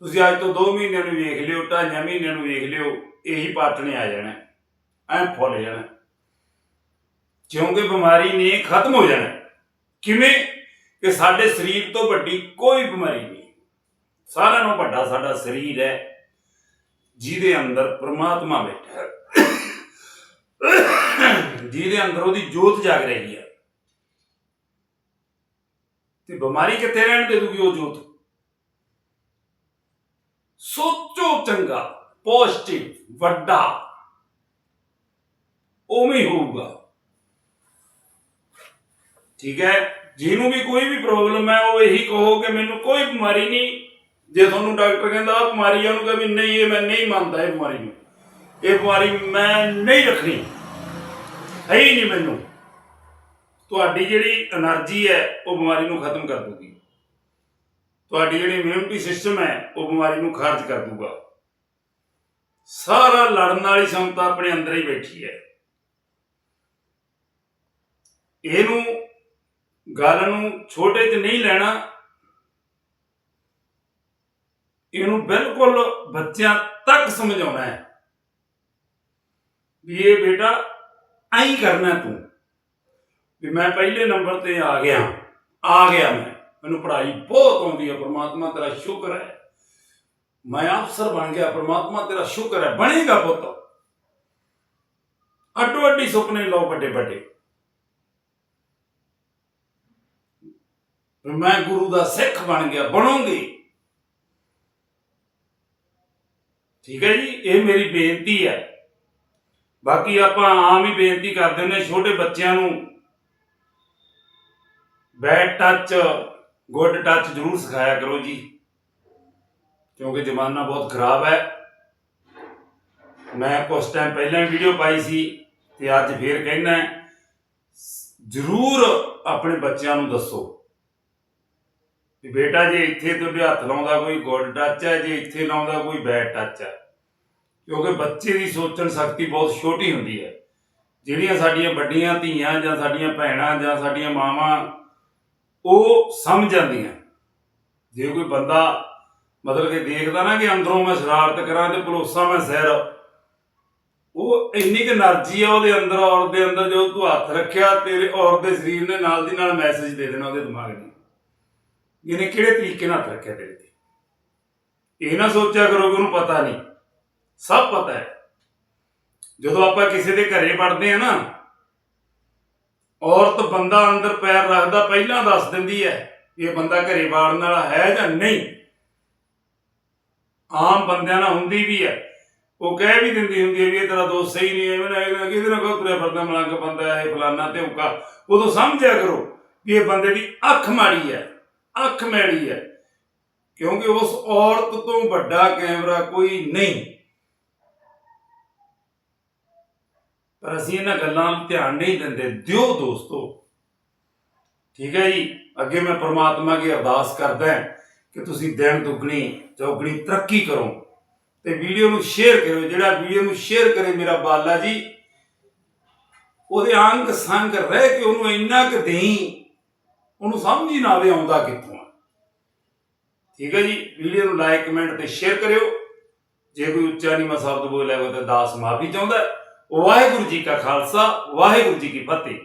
ਤੁਸੀਂ ਅੱਜ ਤੋਂ 2 ਮਹੀਨਿਆਂ ਨੂੰ ਵੇਖ ਲਿਓ, ਢਾਈਆਂ ਮਹੀਨਿਆਂ ਨੂੰ ਵੇਖ ਲਿਓ, ਇਹੀ ਪਾਟਣੇ ਆ ਜਾਣਾ। ਐ ਫੁੱਲ ਜਾਣਾ। ਕਿਉਂਕਿ ਬਿਮਾਰੀ ਨੇ ਖਤਮ ਹੋ ਜਾਣਾ। ਕਿਵੇਂ? ਕਿ ਸਾਡੇ ਸਰੀਰ ਤੋਂ ਵੱਡੀ ਕੋਈ ਬਿਮਾਰੀ ਨਹੀਂ। ਸਾਰਿਆਂ ਨੂੰ ਵੱਡਾ ਸਾਡਾ ਸਰੀਰ ਹੈ, ਜਿਹਦੇ ਅੰਦਰ ਪ੍ਰਮਾਤਮਾ ਬੈਠਾ ਹੈ। ਜਿਹਦੇ ਅੰਦਰ ਉਹਦੀ ਜੋਤ ਜਾਗ ਰਹੀ ਹੈ। ਤੇ ਬਿਮਾਰੀ ਕਿੱਥੇ ਰਹਿਣ ਦੇ ਦੂਗੀ ਉਹ ਜੋਤ? ਸੋਚੋ ਚੰਗਾ ਪੋਜ਼ਿਟਿਵ ਵੱਡਾ। ਉਵੇਂ ਹੋਊਗਾ। ਠੀਕ ਹੈ? ਜਿਹਨੂੰ ਵੀ ਕੋਈ ਵੀ ਪ੍ਰੋਬਲਮ ਹੈ, ਉਹ ਇਹੀ ਕਹੋ ਕਿ ਮੈਨੂੰ ਕੋਈ ਬਿਮਾਰੀ ਨਹੀਂ ਜੇ ਤੁਹਾਨੂੰ ਡਾਕਟਰ ਕਹਿੰਦਾ ਆ ਬਿਮਾਰੀ ਆ, ਉਹਨੂੰ ਕਹੇ ਨਹੀਂ, ਇਹ ਮੈਂ ਨਹੀਂ ਮੰਨਦਾ ਇਹ ਬਿਮਾਰੀ ਨੂੰ। ਇਹ ਬਿਮਾਰੀ ਮੈਂ ਨਹੀਂ ਰੱਖਣੀ। ਹੈ ਹੀ ਨਹੀਂ ਮੈਨੂੰ। ਤੁਹਾਡੀ ਜਿਹੜੀ એનર્ਜੀ ਹੈ, ਉਹ ਬਿਮਾਰੀ ਨੂੰ ਖਤਮ ਕਰ ਦੂਗੀ ਤੁਹਾਡੀ ਜਿਹੜੀ ਇਮਿਊਨਿਟੀ ਸਿਸਟਮ ਹੈ, ਉਹ ਬਿਮਾਰੀ ਨੂੰ ਖਾਰਜ ਕਰ ਦੂਗਾ ਸਾਰਾ ਲੜਨ ਵਾਲੀ ਸ਼ਮਤਾ ਆਪਣੇ ਅੰਦਰ ਹੀ ਬੈਠੀ ਹੈ। ਇਹਨੂੰ, ਗੱਲ ਨੂੰ ਛੋਟੇ 'ਚ ਨਹੀਂ ਲੈਣਾ ਇਹਨੂੰ ਬਿਲਕੁਲ ਬੱਚਿਆਂ ਤੱਕ ਸਮਝਾਉਣਾ ਹੈ ਵੀ ਇਹ ਬੇਟਾ ਐਂ ਕਰਨਾ ਤੂੰ। ਵੀ ਮੈਂ ਪਹਿਲੇ ਨੰਬਰ ਤੇ ਆ ਗਿਆ ਆ ਗਿਆ ਮੈਂ। ਮੈਨੂੰ ਪੜ੍ਹਾਈ ਬਹੁਤ ਆਉਂਦੀ ਹੈ, ਪ੍ਰਮਾਤਮਾ ਤੇਰਾ ਸ਼ੁਕਰ ਹੈ। ਮੈਂ ਅਫਸਰ ਬਣ ਗਿਆ, ਪ੍ਰਮਾਤਮਾ ਤੇਰਾ ਸ਼ੁਕਰ ਹੈ, ਬਣੇਗਾ ਪੁੱਤ। ਅੱਡੋ ਅੱਡੀ ਸੁਪਨੇ ਲਓ ਵੱਡੇ ਵੱਡੇ। ਮੈਂ ਗੁਰੂ ਦਾ ਸਿੱਖ ਬਣ ਗਿਆ, ਬਣੂੰਗੀ। ਠੀਕ ਹੈ ਜੀ, ਇਹ ਮੇਰੀ ਬੇਨਤੀ ਹੈ। ਬਾਕੀ ਆਪਾਂ ਆਮ ਹੀ ਬੇਨਤੀ ਕਰਦੇ ਹੁੰਦੇ ਛੋਟੇ ਬੱਚਿਆਂ ਨੂੰ। ਬੈਡ ਟੱਚ ਗੁੱਡ ਟੱਚ ਜ਼ਰੂਰ ਸਿਖਾਇਆ ਕਰੋ ਜੀ। ਕਿਉਂਕਿ ਜ਼ਮਾਨਾ ਬਹੁਤ ਖਰਾਬ ਹੈ। ਮੈਂ ਕੁਝ ਟਾਈਮ ਪਹਿਲਾਂ ਵੀਡੀਓ ਪਾਈ ਸੀ ਤੇ ਅੱਜ ਫੇਰ ਕਹਿਣਾ ਜ਼ਰੂਰ ਆਪਣੇ ਬੱਚਿਆਂ ਨੂੰ ਦੱਸੋ। ਤੇ ਬੇਟਾ ਜੇ ਇੱਥੇ ਤੁਹਾਡੇ ਹੱਥ ਲਾਉਂਦਾ ਕੋਈ ਗੁੱਡ ਟੱਚ ਹੈ, ਜੇ ਇੱਥੇ ਲਾਉਂਦਾ ਕੋਈ ਬੈਡ ਟੱਚ ਹੈ। ਕਿਉਂਕਿ ਬੱਚੇ ਦੀ ਸੋਚਣ ਸ਼ਕਤੀ ਬਹੁਤ ਛੋਟੀ ਹੁੰਦੀ ਹੈ। ਜਿਹੜੀਆਂ ਸਾਡੀਆਂ ਵੱਡੀਆਂ ਧੀਆਂ ਜਾਂ ਸਾਡੀਆਂ ਭੈਣਾਂ ਜਾਂ ਸਾਡੀਆਂ ਮਾਵਾਂ, ਉਹ ਸਮਝ ਜਾਂਦੀਆਂ। ਜੇ ਕੋਈ ਬੰਦਾ ਮਤਲਬ ਕਿ ਦੇਖਦਾ ਨਾ ਕਿ ਅੰਦਰੋਂ ਮੈਂ ਸ਼ਰਾਰਤ ਕਰਾਂ ਤੇ ਭਰੋਸਾ ਮੈਂ ਸਹਿਰ ਉਹ ਇੰਨੀ ਕਿ એનર્ਜੀ ਆ ਉਹਦੇ ਅੰਦਰ ਔਰ ਦੇ ਅੰਦਰ ਜੋ ਤੂੰ ਹੱਥ ਰੱਖਿਆ, ਤੇਰੇ ਔਰ ਦੇ ਸਰੀਰ ਨੇ ਨਾਲ ਦੀ ਨਾਲ ਮੈਸੇਜ ਦੇ ਦੇਣਾ ਉਹਦੇ ਦਿਮਾਗ ਨੂੰ ਇਹਨੇ ਕਿਹੜੇ ਤਰੀਕੇ ਨਾਲ ਹੱਥ ਰੱਖਿਆ ਤੇਰੇ ਤੇ? ਇਹ ਨਾ ਸੋਚਿਆ ਕਰੋ ਕਿ ਉਹਨੂੰ ਪਤਾ ਨਹੀਂ। ਸਭ ਪਤਾ ਹੈ। ਜਦੋਂ ਆਪਾਂ ਕਿਸੇ ਦੇ ਘਰੇ ਵੜਦੇ ਆ ਨਾ, ਔਰਤ ਬੰਦਾ ਅੰਦਰ ਪੈਰ ਰੱਖਦਾ, ਪਹਿਲਾਂ ਦੱਸ ਦਿੰਦੀ ਹੈ, ਇਹ ਬੰਦਾ ਘਰੇ ਵਾੜਨ ਵਾਲਾ ਹੈ ਜਾਂ ਨਹੀਂ। ਆਮ ਬੰਦਿਆਂ ਨਾਲ ਹੁੰਦੀ ਵੀ ਹੈ। ਉਹ ਕਹਿ ਵੀ ਦਿੰਦੀ ਹੁੰਦੀ ਹੈ ਵੀ ਇਹ ਤੇਰਾ ਦੋਸਤ ਸਹੀ ਨਹੀਂ ਹੈ ਮੈਂ ਇਹ ਕਿਹਦੇ ਨਾਲ ਕੋ ਤੁਰਿਆ ਫਿਰਦਾ, ਮਲੰਗ ਬੰਦਾ ਇਹ ਫਲਾਨਾ ਤੇ ਉਦੋਂ ਸਮਝਿਆ ਕਰੋ ਵੀ ਇਹ ਬੰਦੇ ਦੀ ਅੱਖ ਮਾੜੀ ਹੈ। ਅੱਖ ਮੈਲੀ ਹੈ। ਕਿਉਂਕਿ ਉਸ ਔਰਤ ਤੋਂ ਵੱਡਾ ਕੈਮਰਾ ਕੋਈ ਨਹੀਂ। ਪਰ ਅਸੀਂ ਇਹਨਾਂ ਗੱਲਾਂ ਨੂੰ ਧਿਆਨ ਨਹੀਂ ਦਿੰਦੇ। ਦਿਓ ਦੋਸਤੋ। ਠੀਕ ਹੈ ਜੀ। ਅੱਗੇ ਮੈਂ ਪ੍ਰਮਾਤਮਾ ਕੀ ਅਰਦਾਸ ਕਰਦਾ ਹਾਂ ਕਿ ਤੁਸੀਂ ਦਿਨ ਦੁੱਗਣੀ, ਚੌਗਣੀ ਤਰੱਕੀ ਕਰੋ। ਤੇ ਵੀਡੀਓ ਨੂੰ ਸ਼ੇਅਰ ਕਰੋ ਜਿਹੜਾ ਵੀਡੀਓ ਨੂੰ ਸ਼ੇਅਰ ਕਰੇ ਮੇਰਾ ਬਾਲਾ ਜੀ, ਉਹਦੇ ਅੰਗ ਸੰਗ ਰਹਿ ਕੇ ਉਹਨੂੰ ਇੰਨਾ ਕੁ ਦੇਈ ਉਹਨੂੰ ਸਮਝ ਹੀ ਨਾ ਆਵੇ ਆਉਂਦਾ ਕਿੱਥੋਂ ਆ। ਠੀਕ ਹੈ ਜੀ, ਵੀਡੀਓ ਨੂੰ ਲਾਈਕ ਕਮੈਂਟ ਤੇ ਸ਼ੇਅਰ ਕਰਿਓ। ਜੇ ਕੋਈ ਉੱਚਾ ਨੀਵਾਂ ਸ਼ਬਦ ਬੋਲਿਆ ਹੋਵੇ ਤਾਂ ਦਾਸ ਮਾਫੀ ਚਾਹੁੰਦਾ ਵਾਹਿਗੁਰੂ ਜੀ ਕਾ ਖਾਲਸਾ, ਵਾਹਿਗੁਰੂ ਜੀ ਕੀ ਫਤਿਹ।